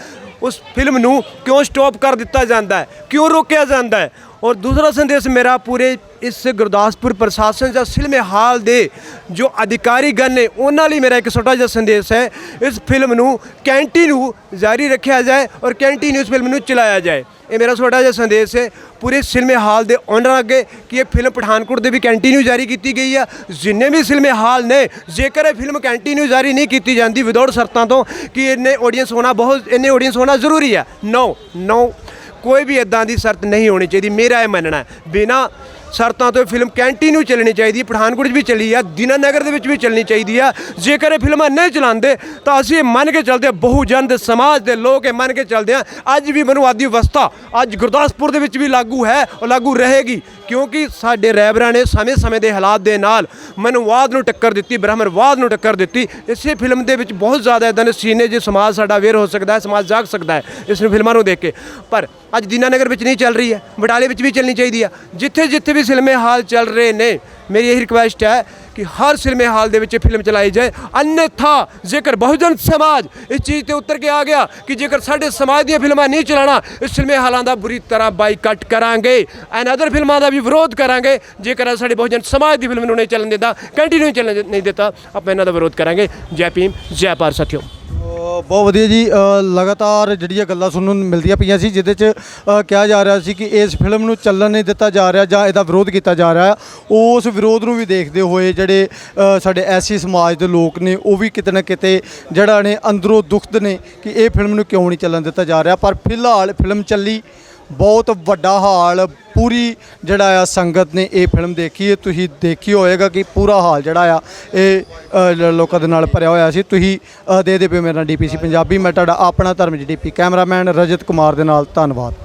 ਉਸ ਫਿਲਮ ਨੂੰ ਕਿਉਂ ਸਟਾਪ ਕਰ ਦਿੱਤਾ ਜਾਂਦਾ ਹੈ? ਕਿਉਂ ਰੋਕਿਆ ਜਾਂਦਾ ਹੈ? ਔਰ ਦੂਸਰਾ ਸੰਦੇਸ਼ ਮੇਰਾ ਪੂਰੇ ਇਸ ਗੁਰਦਾਸਪੁਰ ਪ੍ਰਸ਼ਾਸਨ ਜਾਂ ਸਿਲਮੇ ਹਾਲ ਦੇ ਜੋ ਅਧਿਕਾਰੀ ਗਣ ਨੇ, ਉਹਨਾਂ ਲਈ ਮੇਰਾ ਇੱਕ ਛੋਟਾ ਜਿਹਾ ਸੰਦੇਸ਼ ਹੈ। ਇਸ ਫਿਲਮ ਨੂੰ ਕੰਟੀਨਿਊ ਜਾਰੀ ਰੱਖਿਆ ਜਾਏ ਔਰ ਕੰਟੀਨਿਊ ਇਸ ਫਿਲਮ ਨੂੰ ਚਲਾਇਆ ਜਾਏ। ਇਹ ਮੇਰਾ ਛੋਟਾ ਜਿਹਾ ਸੰਦੇਸ਼ ਹੈ, ਪੂਰੇ ਸਿਨੇਮੇ ਹਾਲ ਦੇ ਓਨਰ ਅੱਗੇ ਕਿ ਇਹ ਫਿਲਮ ਪਠਾਨਕੋਟ ਦੇ ਵੀ ਕੰਟੀਨਿਊ ਜਾਰੀ ਕੀਤੀ ਗਈ ਆ। ਜਿੰਨੇ ਵੀ ਸਿਨੇਮੇ ਹਾਲ ਨੇ, ਜੇਕਰ ਇਹ ਫਿਲਮ ਕੰਟੀਨਿਊ ਜਾਰੀ ਨਹੀਂ ਕੀਤੀ ਜਾਂਦੀ ਵਿਦਾਊਟ ਸ਼ਰਤਾਂ ਤੋਂ, ਕਿ ਇਹਨੇ ਆਡੀਅנס ਹੋਣਾ ਬਹੁਤ, ਇਹਨੇ ਆਡੀਅנס ਹੋਣਾ ਜ਼ਰੂਰੀ ਆ। ਨੋ ਨੋ ਕੋਈ ਵੀ ਇਦਾਂ ਦੀ ਸ਼ਰਤ ਨਹੀਂ ਹੋਣੀ ਚਾਹੀਦੀ। ਮੇਰਾ ਇਹ ਮੰਨਣਾ ਬਿਨਾ ਸ਼ਰਤਾਂ ਤੋਂ ਇਹ ਫਿਲਮ ਕੰਟੀਨਿਊ ਚੱਲਣੀ ਚਾਹੀਦੀ ਹੈ ਪਠਾਨਕੋਟ 'ਚ ਵੀ ਚੱਲੀ ਆ ਦੀਨਾਨਗਰ ਦੇ ਵਿੱਚ ਵੀ ਚੱਲਣੀ ਚਾਹੀਦੀ ਆ। ਜੇਕਰ ਇਹ ਫਿਲਮਾਂ ਨਹੀਂ ਚਲਾਉਂਦੇ ਤਾਂ ਅਸੀਂ ਇਹ ਮੰਨ ਕੇ ਚੱਲਦੇ ਹਾਂ, ਬਹੁਜਨ ਦੇ ਸਮਾਜ ਦੇ ਲੋਕ ਇਹ ਮੰਨ ਕੇ ਚੱਲਦੇ ਆ। ਅੱਜ ਵੀ ਮਨੁਵਾਦੀ ਅਵਸਥਾ ਅੱਜ ਗੁਰਦਾਸਪੁਰ ਦੇ ਵਿੱਚ ਵੀ ਲਾਗੂ ਹੈ ਔਰ ਲਾਗੂ ਰਹੇਗੀ ਕਿਉਂਕਿ ਸਾਡੇ ਰੈਬਰਾਂ ਨੇ ਸਮੇਂ-ਸਮੇਂ ਦੇ ਹਾਲਾਤ ਦੇ ਨਾਲ ਮਨੁਵਾਦ ਨੂੰ ਟੱਕਰ ਦਿੱਤੀ ਬ੍ਰਾਹਮਣਵਾਦ ਨੂੰ ਟੱਕਰ ਦਿੱਤੀ। ਇਸੇ ਫਿਲਮ ਦੇ ਵਿੱਚ ਬਹੁਤ ਜ਼ਿਆਦਾ ਇਦਾਂ ਦੇ ਸੀਨ ਜੇ ਸਮਾਜ ਸਾਡਾ ਅਵੇਅਰ ਹੋ ਸਕਦਾ ਹੈ ਸਮਾਜ ਜਾਗ ਸਕਦਾ ਹੈ ਇਸ ਫਿਲਮਾਂ ਨੂੰ ਦੇਖ ਕੇ। ਪਰ ਅੱਜ ਦੀਨਾਨਗਰ ਵਿੱਚ ਨਹੀਂ ਚੱਲ ਰਹੀ ਹੈ, ਬਟਾਲੇ ਵਿੱਚ ਵੀ ਚੱਲਣੀ ਚਾਹੀਦੀ ਆ ਜਿੱਥੇ ਜਿੱਥੇ ਵੀ ਸਿਨੇਮੇ ਹਾਲ ਚੱਲ ਰਹੇ ਨੇ, ਮੇਰੀ ਇਹ ਰਿਕੁਐਸਟ ਹੈ ਕਿ ਹਰ ਸਿਨੇਮੇ ਹਾਲ ਦੇ ਵਿੱਚ ਫਿਲਮ ਚਲਾਈ ਜਾਏ। ਅਨੇਥਾ ਜੇਕਰ ਬਹੁਜਨ ਸਮਾਜ ਇਸ ਚੀਜ਼ ਤੇ ਉਤਰ ਕੇ ਆ ਗਿਆ ਕਿ ਜੇਕਰ ਸਾਡੇ ਸਮਾਜ ਦੀਆਂ ਫਿਲਮਾਂ ਨਹੀਂ ਚਲਾਣਾ ਇਸ ਸਿਨੇਮੇ ਹਾਲਾਂ ਦਾ ਬੁਰੀ ਤਰ੍ਹਾਂ ਬਾਈਕਾਟ ਕਰਾਂਗੇ ਐਂਡ ਅਦਰ ਫਿਲਮਾਂ ਦਾ ਵੀ ਵਿਰੋਧ ਕਰਾਂਗੇ। ਜੇਕਰ ਸਾਡੇ ਬਹੁਜਨ ਸਮਾਜ ਦੀ ਫਿਲਮ ਨੂੰ ਨਹੀਂ ਚੱਲਣ ਦਿੰਦਾ ਕੰਟੀਨਿਊ ਚੱਲਣ ਨਹੀਂ ਦਿੱਤਾ ਆਪਾਂ ਇਹਨਾਂ ਦਾ ਵਿਰੋਧ ਕਰਾਂਗੇ। ਜੈ ਭੀਮ, ਜੈ ਭਾਰਤ ਸਾਥੀਓ। ਬਹੁਤ ਵਧੀਆ ਜੀ ਅ, ਲਗਾਤਾਰ ਜਿਹੜੀਆਂ ਗੱਲਾਂ ਸੁਣਨ ਨੂੰ ਮਿਲਦੀਆਂ ਪਈਆਂ ਸੀ ਜਿਹਦੇ 'ਚ ਅ, ਕਿਹਾ ਜਾ ਰਿਹਾ ਸੀ ਕਿ ਇਸ ਫਿਲਮ ਨੂੰ ਚੱਲਣ ਨਹੀਂ ਦਿੱਤਾ ਜਾ ਰਿਹਾ ਜਾਂ ਇਹਦਾ ਵਿਰੋਧ ਕੀਤਾ ਜਾ ਰਿਹਾ। ਉਸ ਵਿਰੋਧ ਨੂੰ ਵੀ ਦੇਖਦੇ ਹੋਏ ਜਿਹੜੇ ਅ, ਸਾਡੇ ਐਸੀ ਸਮਾਜ ਦੇ ਲੋਕ ਨੇ ਉਹ ਵੀ ਕਿਤੇ ਨਾ ਕਿਤੇ ਜਿਹੜਾ ਨੇ ਅੰਦਰੋਂ ਦੁਖਦ ਨੇ ਕਿ ਇਹ ਫਿਲਮ ਨੂੰ ਕਿਉਂ ਨਹੀਂ ਚੱਲਣ ਦਿੱਤਾ ਜਾ ਰਿਹਾ। ਪਰ ਫਿਲਹਾਲ ਫਿਲਮ ਚੱਲੀ ਬਹੁਤ ਵੱਡਾ ਹਾਲ ਪੂਰੀ ਜਿਹੜਾ ਆ ਸੰਗਤ ਨੇ ਇਹ ਫਿਲਮ ਦੇਖੀ ਹੈ। ਤੁਸੀਂ ਦੇਖੀ ਹੋਏਗਾ ਕਿ ਪੂਰਾ ਹਾਲ ਜਿਹੜਾ ਆ ਇਹ ਲੋਕਾਂ ਦੇ ਨਾਲ ਭਰਿਆ ਹੋਇਆ ਸੀ। ਤੁਸੀਂ ਅ, ਦੇ ਦੇ ਪਿਓ ਮੇਰਾ ਡੀਪੀਸੀ ਪੰਜਾਬੀ ਮੈਂ ਤੁਹਾਡਾ ਆਪਣਾ ਧਰਮ ਡੀਪੀ ਕੈਮਰਾਮੈਨ ਰਜਤ ਕੁਮਾਰ ਦੇ ਨਾਲ। ਧੰਨਵਾਦ।